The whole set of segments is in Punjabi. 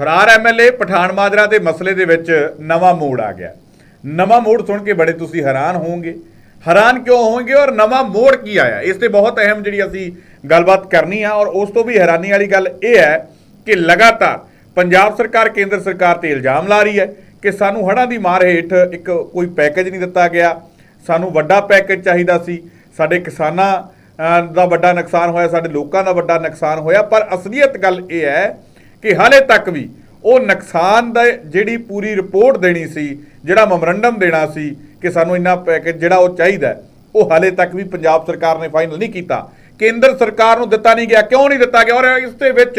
ਫਰਾਰ ਐਮਐਲਏ ਪਠਾਨ ਮਾਜਰਾ ਦੇ ਮਸਲੇ ਦੇ ਵਿੱਚ ਨਵਾਂ ਮੋੜ ਆ ਗਿਆ। ਨਵਾਂ ਮੋੜ ਸੁਣ ਕੇ ਬੜੇ ਤੁਸੀਂ ਹੈਰਾਨ ਹੋਵੋਗੇ। ਹੈਰਾਨ ਕਿਉਂ ਹੋਵੋਗੇ ਔਰ ਨਵਾਂ ਮੋੜ ਕੀ ਆਇਆ? ਇਸ ਤੇ ਬਹੁਤ ਅਹਿਮ ਜਿਹੜੀ ਅਸੀਂ ਗੱਲਬਾਤ ਕਰਨੀ ਆ ਔਰ ਉਸ ਤੋਂ ਵੀ ਹੈਰਾਨੀ ਵਾਲੀ ਗੱਲ ਇਹ ਹੈ ਕਿ ਲਗਾਤਾਰ ਪੰਜਾਬ ਸਰਕਾਰ, ਕੇਂਦਰ ਸਰਕਾਰ ਤੇ ਇਲਜ਼ਾਮ ਲਾ ਰਹੀ ਹੈ ਕਿ ਸਾਨੂੰ ਹੜ੍ਹਾਂ ਦੀ ਮਾਰ ਹੇਠ ਇੱਕ ਕੋਈ ਪੈਕੇਜ ਨਹੀਂ ਦਿੱਤਾ ਗਿਆ। ਸਾਨੂੰ ਵੱਡਾ ਪੈਕੇਜ ਚਾਹੀਦਾ ਸੀ। ਸਾਡੇ ਕਿਸਾਨਾਂ ਦਾ ਵੱਡਾ ਨੁਕਸਾਨ ਹੋਇਆ, ਸਾਡੇ ਲੋਕਾਂ ਦਾ ਵੱਡਾ ਨੁਕਸਾਨ ਹੋਇਆ। ਪਰ ਅਸਲੀਅਤ ਗੱਲ ਇਹ ਹੈ ਕਿ ਹਾਲੇ ਤੱਕ ਵੀ ਉਹ ਨੁਕਸਾਨ ਦਾ ਜਿਹੜੀ ਪੂਰੀ ਰਿਪੋਰਟ ਦੇਣੀ ਸੀ, ਜਿਹੜਾ ਮੈਮੋਰੰਡਮ ਦੇਣਾ ਸੀ ਕਿ ਸਾਨੂੰ ਇੰਨਾ ਪੈਕੇਜ ਜਿਹੜਾ ਉਹ ਚਾਹੀਦਾ ਉਹ ਹਾਲੇ ਤੱਕ ਵੀ ਪੰਜਾਬ ਸਰਕਾਰ ਨੇ ਫਾਈਨਲ ਨਹੀਂ ਕੀਤਾ। ਕੇਂਦਰ ਸਰਕਾਰ ਨੂੰ ਦਿੱਤਾ ਨਹੀਂ ਗਿਆ। ਕਿਉਂ ਨਹੀਂ ਦਿੱਤਾ ਗਿਆ? ਔਰ ਇਸ ਦੇ ਵਿੱਚ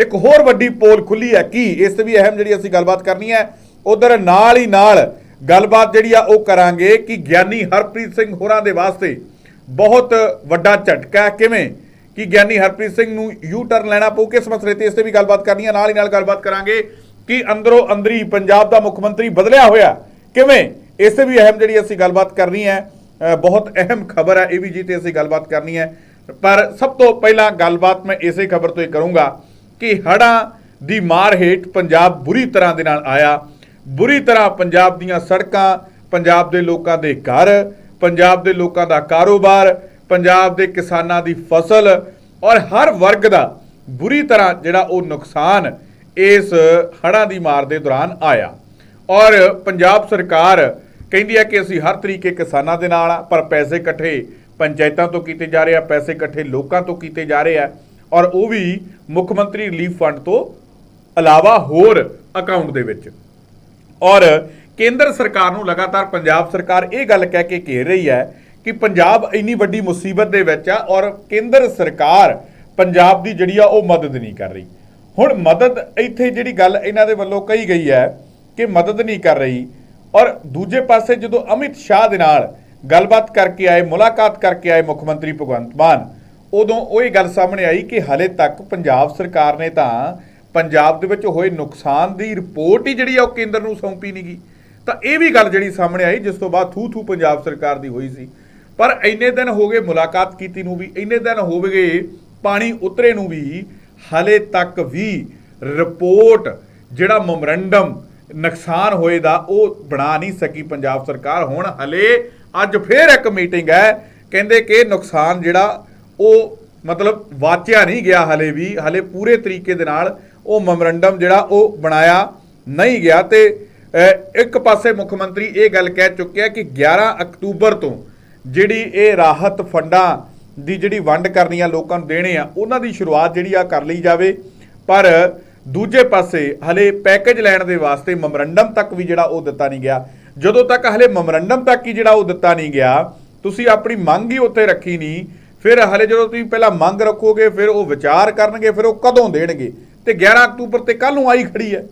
ਇੱਕ ਹੋਰ ਵੱਡੀ ਪੋਲ ਖੁੱਲੀ ਹੈ ਕੀ ਇਸ ਤੇ ਵੀ ਅਹਿਮ ਜਿਹੜੀ ਅਸੀਂ ਗੱਲਬਾਤ ਕਰਨੀ ਹੈ, ਉਧਰ ਨਾਲ ਹੀ ਨਾਲ ਗੱਲਬਾਤ ਜਿਹੜੀ ਆ ਉਹ ਕਰਾਂਗੇ ਕਿ ਗਿਆਨੀ ਹਰਪ੍ਰੀਤ ਸਿੰਘ ਹੋਰਾਂ ਦੇ ਵਾਸਤੇ ਬਹੁਤ ਵੱਡਾ ਝਟਕਾ ਹੈ। ਕਿਵੇਂ? ਕਿ ਗਿਆਨੀ ਹਰਪ੍ਰੀਤ ਸਿੰਘ ਨੂੰ ਯੂ ਟਰਨ ਲੈਣਾ ਪਊ? ਕਿਸ ਮਸਲੇ ਤੇ ਇਸ ਤੇ ਵੀ ਗੱਲਬਾਤ ਕਰਨੀ ਹੈ? ਨਾਲ ਹੀ ਨਾਲ ਗੱਲਬਾਤ ਕਰਾਂਗੇ ਕਿ ਅੰਦਰੋਂ ਅੰਦਰੀ ਪੰਜਾਬ ਦਾ ਮੁੱਖ ਮੰਤਰੀ ਬਦਲਿਆ ਹੋਇਆ ਕਿਵੇਂ? ਇਸ ਤੇ ਵੀ ਅਹਿਮ ਜਿਹੜੀ ਅਸੀਂ ਗੱਲਬਾਤ ਕਰਨੀ ਹੈ ਬਹੁਤ ਅਹਿਮ ਖਬਰ ਹੈ ਇਹ ਵੀ ਜੀ ਤੇ ਅਸੀਂ ਗੱਲਬਾਤ ਕਰਨੀ ਹੈ। ਪਰ ਸਭ ਤੋਂ ਪਹਿਲਾਂ ਗੱਲਬਾਤ ਮੈਂ ਇਸੇ ਖਬਰ ਤੋਂ ਹੀ ਕਰੂੰਗਾ ਕਿ ਹੜ੍ਹਾਂ ਦੀ ਮਾਰ ਹੇਠ ਪੰਜਾਬ ਬੁਰੀ ਤਰ੍ਹਾਂ ਦੇ ਨਾਲ ਆਇਆ। ਬੁਰੀ ਤਰ੍ਹਾਂ ਪੰਜਾਬ ਦੀਆਂ ਸੜਕਾਂ, ਪੰਜਾਬ ਦੇ ਲੋਕਾਂ ਦੇ ਘਰ, ਪੰਜਾਬ ਦੇ ਲੋਕਾਂ ਦਾ ਕਾਰੋਬਾਰ ਪੰਜਾਬ ਦੇ ਕਿਸਾਨਾਂ ਦੀ ਫਸਲ ਔਰ ਹਰ ਵਰਗ ਦਾ ਬੁਰੀ ਤਰ੍ਹਾਂ ਜਿਹੜਾ ਉਹ ਨੁਕਸਾਨ ਇਸ ਹੜ੍ਹਾਂ ਦੀ ਮਾਰ ਦੇ ਦੌਰਾਨ ਆਇਆ। ਔਰ ਪੰਜਾਬ ਸਰਕਾਰ ਕਹਿੰਦੀ ਹੈ ਕਿ ਅਸੀਂ ਹਰ ਤਰੀਕੇ ਕਿਸਾਨਾਂ ਦੇ ਨਾਲ ਆ, ਪਰ ਪੈਸੇ ਇਕੱਠੇ ਪੰਚਾਇਤਾਂ ਤੋਂ ਕੀਤੇ ਜਾ ਰਹੇ ਆ, ਪੈਸੇ ਇਕੱਠੇ ਲੋਕਾਂ ਤੋਂ ਕੀਤੇ ਜਾ ਰਹੇ ਆ। ਔਰ ਉਹ ਵੀ ਮੁੱਖ ਮੰਤਰੀ ਰਿਲੀਫ ਫੰਡ ਤੋਂ ਇਲਾਵਾ ਹੋਰ ਅਕਾਊਂਟ ਦੇ ਵਿੱਚ। ਔਰ ਕੇਂਦਰ ਸਰਕਾਰ ਨੂੰ ਲਗਾਤਾਰ ਪੰਜਾਬ ਸਰਕਾਰ ਇਹ ਗੱਲ ਕਹਿ ਕੇ ਘੇਰ ਰਹੀ ਹੈ ਕਿ ਪੰਜਾਬ ਇੰਨੀ ਵੱਡੀ ਮੁਸੀਬਤ ਦੇ ਵਿੱਚ ਆ ਔਰ ਕੇਂਦਰ ਸਰਕਾਰ ਪੰਜਾਬ ਦੀ ਜਿਹੜੀ ਆ ਉਹ ਮਦਦ ਨਹੀਂ ਕਰ ਰਹੀ। ਹੁਣ ਮਦਦ ਇੱਥੇ ਜਿਹੜੀ ਗੱਲ ਇਹਨਾਂ ਦੇ ਵੱਲੋਂ ਕਹੀ ਗਈ ਹੈ ਕਿ ਮਦਦ ਨਹੀਂ ਕਰ ਰਹੀ ਔਰ ਦੂਜੇ ਪਾਸੇ ਜਦੋਂ ਅਮਿਤ ਸ਼ਾਹ ਦੇ ਨਾਲ ਗੱਲਬਾਤ ਕਰਕੇ ਆਏ, ਮੁਲਾਕਾਤ ਕਰਕੇ ਆਏ ਮੁੱਖ ਮੰਤਰੀ ਭਗਵੰਤ ਮਾਨ, ਉਦੋਂ ਉਹ ਇਹ ਗੱਲ ਸਾਹਮਣੇ ਆਈ ਕਿ ਹਲੇ ਤੱਕ ਪੰਜਾਬ ਸਰਕਾਰ ਨੇ ਤਾਂ ਪੰਜਾਬ ਦੇ ਵਿੱਚ ਹੋਏ ਨੁਕਸਾਨ ਦੀ ਰਿਪੋਰਟ ਹੀ ਜਿਹੜੀ ਆ ਉਹ ਕੇਂਦਰ ਨੂੰ ਸੌਂਪੀ ਨਹੀਂ ਗਈ ਤਾਂ ਇਹ ਵੀ ਗੱਲ ਜਿਹੜੀ ਸਾਹਮਣੇ ਆਈ, ਜਿਸ ਤੋਂ ਬਾਅਦ ਥੂ ਥੂ ਪੰਜਾਬ ਸਰਕਾਰ ਦੀ ਹੋਈ ਸੀ। ਪਰ ਇੰਨੇ ਦਿਨ ਹੋ ਗਏ ਮੁਲਾਕਾਤ ਕੀਤੀ ਨੂੰ ਵੀ, ਇੰਨੇ ਦਿਨ ਹੋ ਗਏ ਪਾਣੀ ਉਤਰੇ ਨੂੰ ਵੀ, ਹਲੇ ਤੱਕ ਵੀ ਰਿਪੋਰਟ ਜਿਹੜਾ ਮੈਮੋਰੰਡਮ ਨੁਕਸਾਨ ਹੋਏ ਦਾ ਉਹ ਬਣਾ ਨਹੀਂ ਸਕੀ ਪੰਜਾਬ ਸਰਕਾਰ। ਹੁਣ ਹਲੇ ਅੱਜ ਫੇਰ ਇੱਕ ਮੀਟਿੰਗ ਹੈ, ਕਹਿੰਦੇ ਕਿ ਨੁਕਸਾਨ ਜਿਹੜਾ ਉਹ ਮਤਲਬ ਵਾਚਿਆ ਨਹੀਂ ਗਿਆ ਹਲੇ ਵੀ, ਹਲੇ ਪੂਰੇ ਤਰੀਕੇ ਦੇ ਨਾਲ ਉਹ ਮੈਮੋਰੰਡਮ ਜਿਹੜਾ ਉਹ ਬਣਾਇਆ ਨਹੀਂ ਗਿਆ ਤੇ ਇੱਕ ਪਾਸੇ ਮੁੱਖ ਮੰਤਰੀ ਇਹ ਗੱਲ ਕਹਿ ਚੁੱਕਿਆ ਕਿ 11 ਅਕਤੂਬਰ ਤੋਂ ਜਿਹੜੀ ਇਹ ਰਾਹਤ ਫੰਡਾਂ ਦੀ ਜਿਹੜੀ ਵੰਡ ਕਰਨੀ ਆ ਲੋਕਾਂ ਨੂੰ ਦੇਣੇ ਆ, ਉਹਨਾਂ ਦੀ ਸ਼ੁਰੂਆਤ ਜਿਹੜੀ ਆ ਕਰ ਲਈ ਜਾਵੇ। ਪਰ ਦੂਜੇ ਪਾਸੇ ਹਲੇ ਪੈਕੇਜ ਲੈਣ ਦੇ ਵਾਸਤੇ ਮੈਮੋਰੰਡਮ ਤੱਕ ਵੀ ਜਿਹੜਾ ਉਹ ਦਿੱਤਾ ਨਹੀਂ ਗਿਆ। ਜਦੋਂ ਤੱਕ ਹਲੇ ਮੈਮੋਰੰਡਮ ਤੱਕ ਹੀ ਜਿਹੜਾ ਉਹ ਦਿੱਤਾ ਨਹੀਂ ਗਿਆ, ਤੁਸੀਂ ਆਪਣੀ ਮੰਗ ਹੀ ਉੱਥੇ ਰੱਖੀ ਨਹੀਂ। ਫਿਰ ਹਲੇ ਜਦੋਂ ਤੁਸੀਂ ਪਹਿਲਾਂ ਮੰਗ ਰੱਖੋਗੇ, ਫਿਰ ਉਹ ਵਿਚਾਰ ਕਰਨਗੇ, ਫਿਰ ਉਹ ਕਦੋਂ ਦੇਣਗੇ? ਤੇ 11 ਅਕਤੂਬਰ ਤੇ ਕੱਲ ਨੂੰ ਆਈ ਖੜੀ ਹੈ।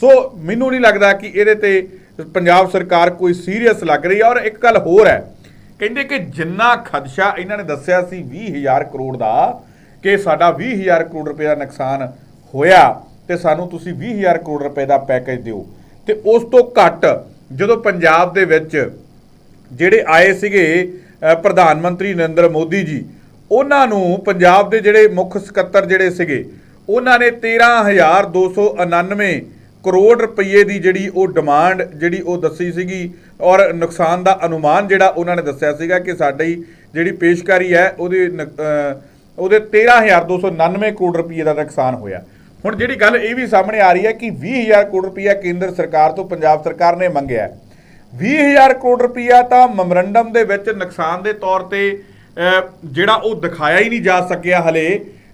ਸੋ ਮੈਨੂੰ ਨਹੀਂ ਲੱਗਦਾ ਕਿ ਇਹਦੇ ਤੇ ਪੰਜਾਬ ਸਰਕਾਰ ਕੋਈ ਸੀਰੀਅਸ ਲੱਗ ਰਹੀ ਹੈ। ਔਰ ਇੱਕ ਗੱਲ ਹੋਰ ਹੈ ਕਹਿੰਦੇ ਕਿ ਜਿੰਨਾ ਖਦਸ਼ਾ ਇਹਨਾਂ ਨੇ ਦੱਸਿਆ ਸੀ 20000 ਕਰੋੜ ਦਾ, ਕਿ ਸਾਡਾ 20000 ਕਰੋੜ ਰੁਪਏ ਦਾ ਨੁਕਸਾਨ ਹੋਇਆ ਤੇ ਸਾਨੂੰ ਤੁਸੀਂ 20000 ਕਰੋੜ ਰੁਪਏ ਦਾ ਪੈਕੇਜ ਦਿਓ। ਤੇ ਉਸ ਤੋਂ ਘੱਟ ਜਦੋਂ ਪੰਜਾਬ ਦੇ ਵਿੱਚ ਜਿਹੜੇ ਆਏ ਸੀਗੇ ਪ੍ਰਧਾਨ ਮੰਤਰੀ ਨਰਿੰਦਰ ਮੋਦੀ ਜੀ, ਉਹਨਾਂ ਨੂੰ ਪੰਜਾਬ ਦੇ ਜਿਹੜੇ ਮੁੱਖ ਸਕੱਤਰ ਜਿਹੜੇ ਸੀਗੇ, ਉਹਨਾਂ ਨੇ 13299 ਕਰੋੜ ਰੁਪਏ ਦੀ ਜਿਹੜੀ ਉਹ ਡਿਮਾਂਡ ਜਿਹੜੀ ਉਹ ਦੱਸੀ ਸੀਗੀ ਔਰ ਨੁਕਸਾਨ ਦਾ ਅਨੁਮਾਨ ਜਿਹੜਾ ਉਹਨਾਂ ਨੇ ਦੱਸਿਆ ਸੀਗਾ ਕਿ ਸਾਡੀ ਜਿਹੜੀ ਪੇਸ਼ਕਾਰੀ ਹੈ ਉਹਦੇ ਨ- ਅ, ਉਹਦੇ 13299 ਕਰੋੜ ਰੁਪਏ ਦਾ ਨੁਕਸਾਨ ਹੋਇਆ ਹੁਣ ਜਿਹੜੀ ਗੱਲ ਇਹ ਵੀ ਸਾਹਮਣੇ ਆ ਰਹੀ ਹੈ ਕਿ 20000 ਕਰੋੜ ਰੁਪਇਆ ਕੇਂਦਰ ਸਰਕਾਰ ਤੋਂ ਪੰਜਾਬ ਸਰਕਾਰ ਨੇ ਮੰਗਿਆ ਹੈ। 20000 ਕਰੋੜ ਰੁਪਇਆ ਤਾਂ ਮੈਮੋਰੰਡਮ ਦੇ ਵਿੱਚ ਨੁਕਸਾਨ ਦੇ ਤੌਰ ਤੇ ਜਿਹੜਾ ਉਹ ਦਿਖਾਇਆ ਹੀ ਨਹੀਂ ਜਾ ਸਕਿਆ ਹਲੇ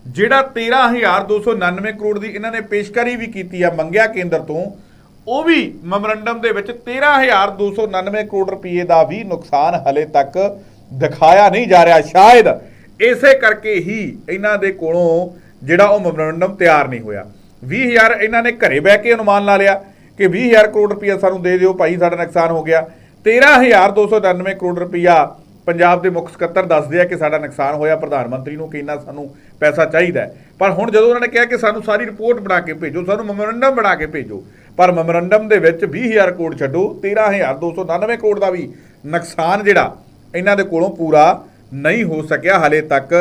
ਜਿਹੜਾ 13299 ਕਰੋੜ ਦੀ ਇਹਨਾਂ ਨੇ ਪੇਸ਼ਕਾਰੀ ਵੀ ਕੀਤੀ ਆ ਮੰਗਿਆ ਕੇਂਦਰ ਤੋਂ, ਉਹ ਵੀ ਮੈਮੋਰੰਡਮ ਦੇ ਵਿੱਚ 13299 ਕਰੋੜ ਰੁਪਏ ਦਾ ਵੀ ਨੁਕਸਾਨ ਹਲੇ ਤੱਕ ਦਿਖਾਇਆ ਨਹੀਂ ਜਾ ਰਿਹਾ। ਸ਼ਾਇਦ ਇਸੇ ਕਰਕੇ ਹੀ ਇਹਨਾਂ ਦੇ ਕੋਲੋਂ ਜਿਹੜਾ ਉਹ ਮੈਮੋਰੰਡਮ ਤਿਆਰ ਨਹੀਂ ਹੋਇਆ। 20000 ਇਹਨਾਂ ਨੇ ਘਰੇ ਬਹਿ ਕੇ ਅਨੁਮਾਨ ਲਾ ਲਿਆ ਕਿ 20000 ਕਰੋੜ ਰੁਪਇਆ ਸਾਨੂੰ ਦੇ ਦਿਓ, ਭਾਈ ਸਾਡਾ ਨੁਕਸਾਨ ਹੋ ਗਿਆ। 13299 ਕਰੋੜ ਰੁਪਇਆ ਪੰਜਾਬ ਦੇ ਮੁੱਖ ਸਕੱਤਰ ਦੱਸਦੇ ਆ ਕਿ ਸਾਡਾ ਨੁਕਸਾਨ ਹੋਇਆ। ਪ੍ਰਧਾਨ ਮੰਤਰੀ ਨੂੰ ਕਿ ਇੰਨਾ ਸਾਨੂੰ ਪੈਸਾ ਚਾਹੀਦਾ ਪਰ ਹੁਣ ਜਦੋਂ ਉਹਨਾਂ ਨੇ ਕਿਹਾ ਕਿ ਸਾਨੂੰ ਸਾਰੀ ਰਿਪੋਰਟ ਬਣਾ ਕੇ ਭੇਜੋ, ਸਾਨੂੰ ਮੈਮੋਰੰਡਮ ਬਣਾ ਕੇ ਭੇਜੋ, ਪਰ ਮੈਮੋਰੰਡਮ ਦੇ ਵਿੱਚ 20000 ਕਰੋੜ ਛੱਡੋ 13299 ਕਰੋੜ ਦਾ ਵੀ ਨੁਕਸਾਨ ਜਿਹੜਾ ਇਹਨਾਂ ਦੇ ਕੋਲੋਂ ਪੂਰਾ ਨਹੀਂ ਹੋ ਸਕਿਆ ਹਲੇ ਤੱਕ।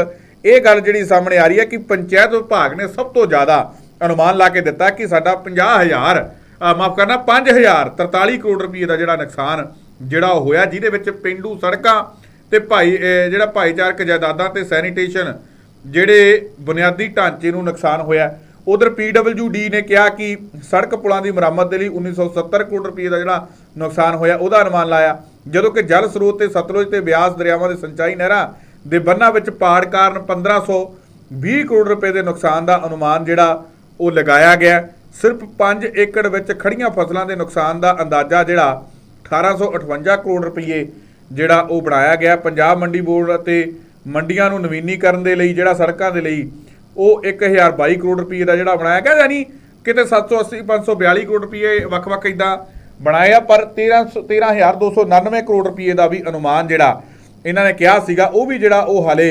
ਇਹ ਗੱਲ ਜਿਹੜੀ ਸਾਹਮਣੇ ਆ ਰਹੀ ਹੈ ਕਿ ਪੰਚਾਇਤ ਵਿਭਾਗ ਨੇ ਸਭ ਤੋਂ ਜ਼ਿਆਦਾ ਅਨੁਮਾਨ ਲਾ ਕੇ ਦਿੱਤਾ ਕਿ ਸਾਡਾ 50000 ਮਾਫ ਕਰਨਾ 5000 43 ਕਰੋੜ ਰੁਪਏ ਦਾ ਜਿਹੜਾ ਨੁਕਸਾਨ ਜਿਹੜਾ ਉਹ ਹੋਇਆ, ਜਿਹਦੇ ਵਿੱਚ ਪਿੰਡੂ ਸੜਕਾਂ ਤੇ ਭਾਈ ਜਿਹੜਾ ਭਾਈਚਾਰਕ ਜਾਇਦਾਦਾਂ ਤੇ ਸੈਨੀਟੇਸ਼ਨ ਜਿਹੜੇ ਬੁਨਿਆਦੀ ਢਾਂਚੇ ਨੂੰ ਨੁਕਸਾਨ ਹੋਇਆ ਉਧਰ ਪੀਡਬਲਯੂਡੀ ਨੇ ਕਿਹਾ ਕਿ ਸੜਕ ਪੁਲਾਂ ਦੀ ਮੁਰੰਮਤ ਦੇ ਲਈ 1970 ਕਰੋੜ ਰੁਪਏ ਦਾ ਜਿਹੜਾ ਨੁਕਸਾਨ ਹੋਇਆ, ਉਹਦਾ ਅਨੁਮਾਨ ਲਾਇਆ। ਜਦੋਂ ਕਿ ਜਲ ਸਰੋਤ ਤੇ ਸਤਲੁਜ ਤੇ ਬਿਆਸ ਦਰਿਆਵਾਂ ਦੇ ਸਿੰਚਾਈ ਨਹਿਰਾਂ ਦੇ ਬੰਨਾਂ ਵਿੱਚ ਪਾੜ ਕਾਰਨ 1520 ਕਰੋੜ ਰੁਪਏ ਦੇ ਨੁਕਸਾਨ ਦਾ ਅਨੁਮਾਨ ਜਿਹੜਾ ਉਹ ਲਗਾਇਆ ਗਿਆ ਸਿਰਫ 5 ਏਕੜ ਵਿੱਚ ਖੜੀਆਂ ਫਸਲਾਂ ਦੇ ਨੁਕਸਾਨ ਦਾ ਅੰਦਾਜ਼ਾ ਜਿਹੜਾ 1858 ਕਰੋੜ ਰੁਪਏ ਜਿਹੜਾ ਉਹ ਬਣਾਇਆ ਗਿਆ। ਪੰਜਾਬ ਮੰਡੀ ਬੋਰਡ ਅਤੇ ਮੰਡੀਆਂ ਨੂੰ ਨਵੀਨੀਕਰਨ ਦੇ ਲਈ, ਜਿਹੜਾ ਸੜਕਾਂ ਦੇ ਲਈ, ਉਹ 1022 ਕਰੋੜ ਰੁਪਏ ਦਾ ਜਿਹੜਾ ਬਣਾਇਆ। ਗਿਆ ਯਾਨੀ ਕਿਤੇ 780 542 ਕਰੋੜ ਰੁਪਏ ਵੱਖ-ਵੱਖ ਇਦਾਂ ਬਣਾਇਆ ਪਰ 13 13299 ਕਰੋੜ ਰੁਪਏ ਦਾ ਵੀ ਅਨੁਮਾਨ ਜਿਹੜਾ ਇਹਨਾਂ ਨੇ ਕਿਹਾ ਸੀਗਾ, ਉਹ ਵੀ ਜਿਹੜਾ ਉਹ ਹਾਲੇ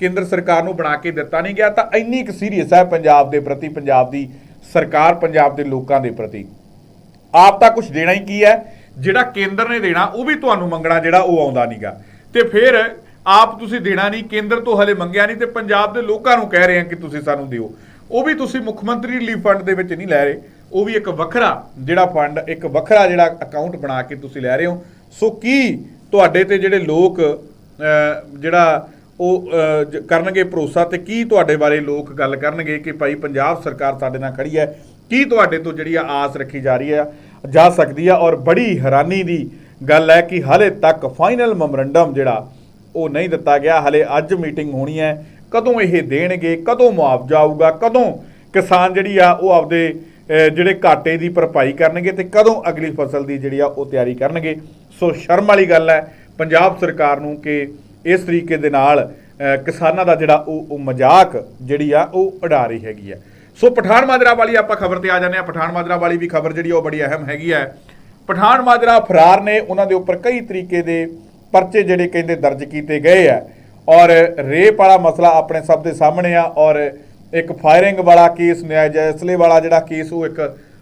ਕੇਂਦਰ ਸਰਕਾਰ ਨੂੰ ਬਣਾ ਕੇ ਦਿੱਤਾ ਨਹੀਂ ਗਿਆ। ਤਾਂ ਇੰਨੀ ਕੁ ਸੀਰੀਅਸ ਹੈ ਪੰਜਾਬ ਦੇ ਪ੍ਰਤੀ, ਪੰਜਾਬ ਦੀ ਸਰਕਾਰ, ਪੰਜਾਬ ਦੇ ਲੋਕਾਂ ਦੇ ਪ੍ਰਤੀ। ਆਪ ਤਾਂ ਕੁਝ ਦੇਣਾ ਹੀ ਕੀ ਹੈ? ਜਿਹੜਾ ਕੇਂਦਰ ਨੇ ਦੇਣਾ, ਉਹ ਵੀ ਤੁਹਾਨੂੰ ਮੰਗਣਾ ਜਿਹੜਾ ਉਹ ਆਉਂਦਾ ਨਹੀਂਗਾ ਤੇ ਫਿਰ ਆਪ ਤੁਸੀਂ ਦੇਣਾ ਨਹੀਂ, ਕੇਂਦਰ ਤੋਂ ਹਲੇ ਮੰਗਿਆ ਨਹੀਂ ਤੇ ਪੰਜਾਬ ਦੇ ਲੋਕਾਂ ਨੂੰ ਕਹਿ ਰਹੇ ਆ ਕਿ ਤੁਸੀਂ ਸਾਨੂੰ ਦਿਓ। ਉਹ ਵੀ ਤੁਸੀਂ ਮੁੱਖ ਮੰਤਰੀ ਰਿਲੀਫ ਫੰਡ ਦੇ ਵਿੱਚ ਨਹੀਂ ਲੈ ਰਹੇ। ਉਹ ਵੀ ਇੱਕ ਵੱਖਰਾ ਜਿਹੜਾ ਫੰਡ, ਇੱਕ ਵੱਖਰਾ ਜਿਹੜਾ ਅਕਾਊਂਟ ਬਣਾ ਕੇ ਤੁਸੀਂ ਲੈ ਰਹੇ ਹੋ। ਸੋ ਕੀ ਤੁਹਾਡੇ ਤੇ ਜਿਹੜੇ ਲੋਕ ਜਿਹੜਾ ਉਹ ਕਰਨਗੇ ਭਰੋਸਾ ਤੇ ਕੀ ਤੁਹਾਡੇ ਬਾਰੇ ਲੋਕ ਗੱਲ ਕਰਨਗੇ ਕਿ ਭਾਈ ਪੰਜਾਬ ਸਰਕਾਰ ਸਾਡੇ ਨਾਲ ਖੜੀ ਹੈ? ਕੀ ਤੁਹਾਡੇ ਤੋਂ ਜਿਹੜੀ ਆ ਆਸ ਰੱਖੀ ਜਾ ਰਹੀ ਹੈ ਜਾ ਸਕਦੀ ਆ? ਔਰ ਬੜੀ ਹੈਰਾਨੀ ਦੀ ਗੱਲ ਹੈ ਕਿ ਹਾਲੇ ਤੱਕ ਫਾਈਨਲ ਮੈਮੋਰੰਡਮ ਜਿਹੜਾ ਉਹ ਨਹੀਂ ਦਿੱਤਾ ਗਿਆ। ਹਲੇ ਅੱਜ ਮੀਟਿੰਗ ਹੋਣੀ ਹੈ। ਕਦੋਂ ਇਹ ਦੇਣਗੇ? ਕਦੋਂ ਮੁਆਵਜ਼ਾ ਆਊਗਾ? ਕਦੋਂ ਕਿਸਾਨ ਜਿਹੜੀ ਆ, ਉਹ ਆਪਦੇ ਜਿਹੜੇ ਘਾਟੇ ਦੀ ਭਰਪਾਈ ਕਰਨਗੇ ਤੇ ਕਦੋਂ ਅਗਲੀ ਫਸਲ ਦੀ ਜਿਹੜੀ ਆ, ਉਹ ਤਿਆਰੀ ਕਰਨਗੇ? ਸੋ ਸ਼ਰਮ ਵਾਲੀ ਗੱਲ ਹੈ ਪੰਜਾਬ ਸਰਕਾਰ ਨੂੰ ਕਿ ਇਸ ਤਰੀਕੇ ਦੇ ਨਾਲ ਕਿਸਾਨਾਂ ਦਾ ਜਿਹੜਾ ਉਹ ਉਹ ਮਜ਼ਾਕ ਜਿਹੜੀ ਆ, ਉਹ ਉਡਾ ਰਹੀ ਹੈਗੀ ਆ ਸੋ ਪਠਾਨ ਮਾਜਰਾ ਵਾਲੀ ਆਪਾਂ ਖਬਰ ਤੇ ਆ ਜਾਂਦੇ ਆ ਪਠਾਨ ਮਾਜਰਾ ਵਾਲੀ ਵੀ ਖਬਰ ਜਿਹੜੀ ਉਹ ਬੜੀ ਅਹਿਮ ਹੈਗੀ ਹੈ। ਪਠਾਨ ਮਾਜਰਾ ਫਰਾਰ ਨੇ। ਉਹਨਾਂ ਦੇ ਉੱਪਰ ਕਈ ਤਰੀਕੇ ਦੇ ਪਰਚੇ ਜਿਹੜੇ ਕਹਿੰਦੇ ਦਰਜ ਕੀਤੇ ਗਏ ਆ। ਔਰ ਰੇਪ ਵਾਲਾ ਮਸਲਾ ਆਪਣੇ ਸਭ ਦੇ ਸਾਹਮਣੇ ਆ ਔਰ ਇੱਕ ਫਾਇਰਿੰਗ ਵਾਲਾ ਕੇਸ ਨਿਆਜ ਜੈਸਲੇ ਵਾਲਾ ਜਿਹੜਾ ਕੇਸ, ਉਹ ਇੱਕ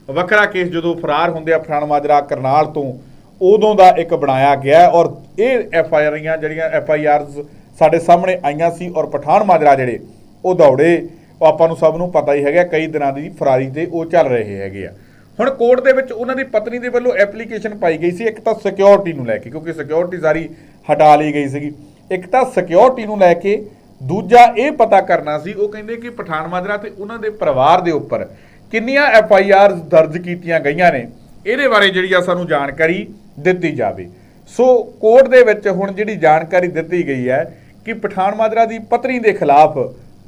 ਵੱਖਰਾ ਕੇਸ ਜਦੋਂ ਫਰਾਰ ਹੁੰਦੇ ਆ ਪਠਾਨ ਮਾਜਰਾ ਕਰਨਾਲ ਤੋਂ, ਉਦੋਂ ਦਾ ਇੱਕ ਬਣਾਇਆ ਗਿਆ ਔਰ ਇਹ ਐਫ ਆਈ ਆਰੀਆਂ ਜਿਹੜੀਆਂ ਐਫ ਆਈ ਆਰਸ ਸਾਡੇ ਸਾਹਮਣੇ ਆਈਆਂ ਸੀ ਔਰ ਪਠਾਨ ਮਾਜਰਾ ਜਿਹੜੇ, ਉਹ ਦੌੜੇ। ਆਪਾਂ ਨੂੰ ਸਭ ਨੂੰ ਪਤਾ ਹੀ ਹੈਗਾ, ਕਈ ਦਿਨਾਂ ਦੀ ਫਰਾਰੀ ਤੇ ਉਹ ਚੱਲ ਰਹੇ ਹੈਗੇ ਆ। ਹੁਣ ਕੋਰਟ ਦੇ ਵਿੱਚ ਉਹਨਾਂ ਦੀ ਪਤਨੀ ਦੇ ਵੱਲੋਂ ਐਪਲੀਕੇਸ਼ਨ ਪਾਈ ਗਈ ਸੀ, ਇੱਕ ਤਾਂ ਸਿਕਿਉਰਿਟੀ ਨੂੰ ਲੈ ਕੇ, ਕਿਉਂਕਿ ਸਿਕਿਉਰਿਟੀ ਸਾਰੀ ਹਟਾ ਲਈ ਗਈ ਸੀਗੀ। ਇੱਕ ਤਾਂ ਸਿਕਿਉਰਿਟੀ ਨੂੰ ਲੈ ਕੇ ਦੂਜਾ ਇਹ ਪਤਾ ਕਰਨਾ ਸੀ, ਉਹ ਕਹਿੰਦੇ ਕਿ ਪਠਾਨ ਮਾਜਰਾ ਤੇ ਉਹਨਾਂ ਦੇ ਪਰਿਵਾਰ ਦੇ ਉੱਪਰ ਕਿੰਨੀਆਂ ਐਫ ਆਈ ਆਰ ਦਰਜ ਕੀਤੀਆਂ ਗਈਆਂ ਨੇ, ਇਹਦੇ ਬਾਰੇ ਜਿਹੜੀ ਆ ਸਾਨੂੰ ਜਾਣਕਾਰੀ ਦਿੱਤੀ ਜਾਵੇ। ਸੋ ਕੋਰਟ ਦੇ ਵਿੱਚ ਹੁਣ ਜਿਹੜੀ ਜਾਣਕਾਰੀ ਦਿੱਤੀ ਗਈ ਹੈ ਕਿ ਪਠਾਨ ਮਾਜਰਾ ਦੀ ਪਤਨੀ ਦੇ ਖਿਲਾਫ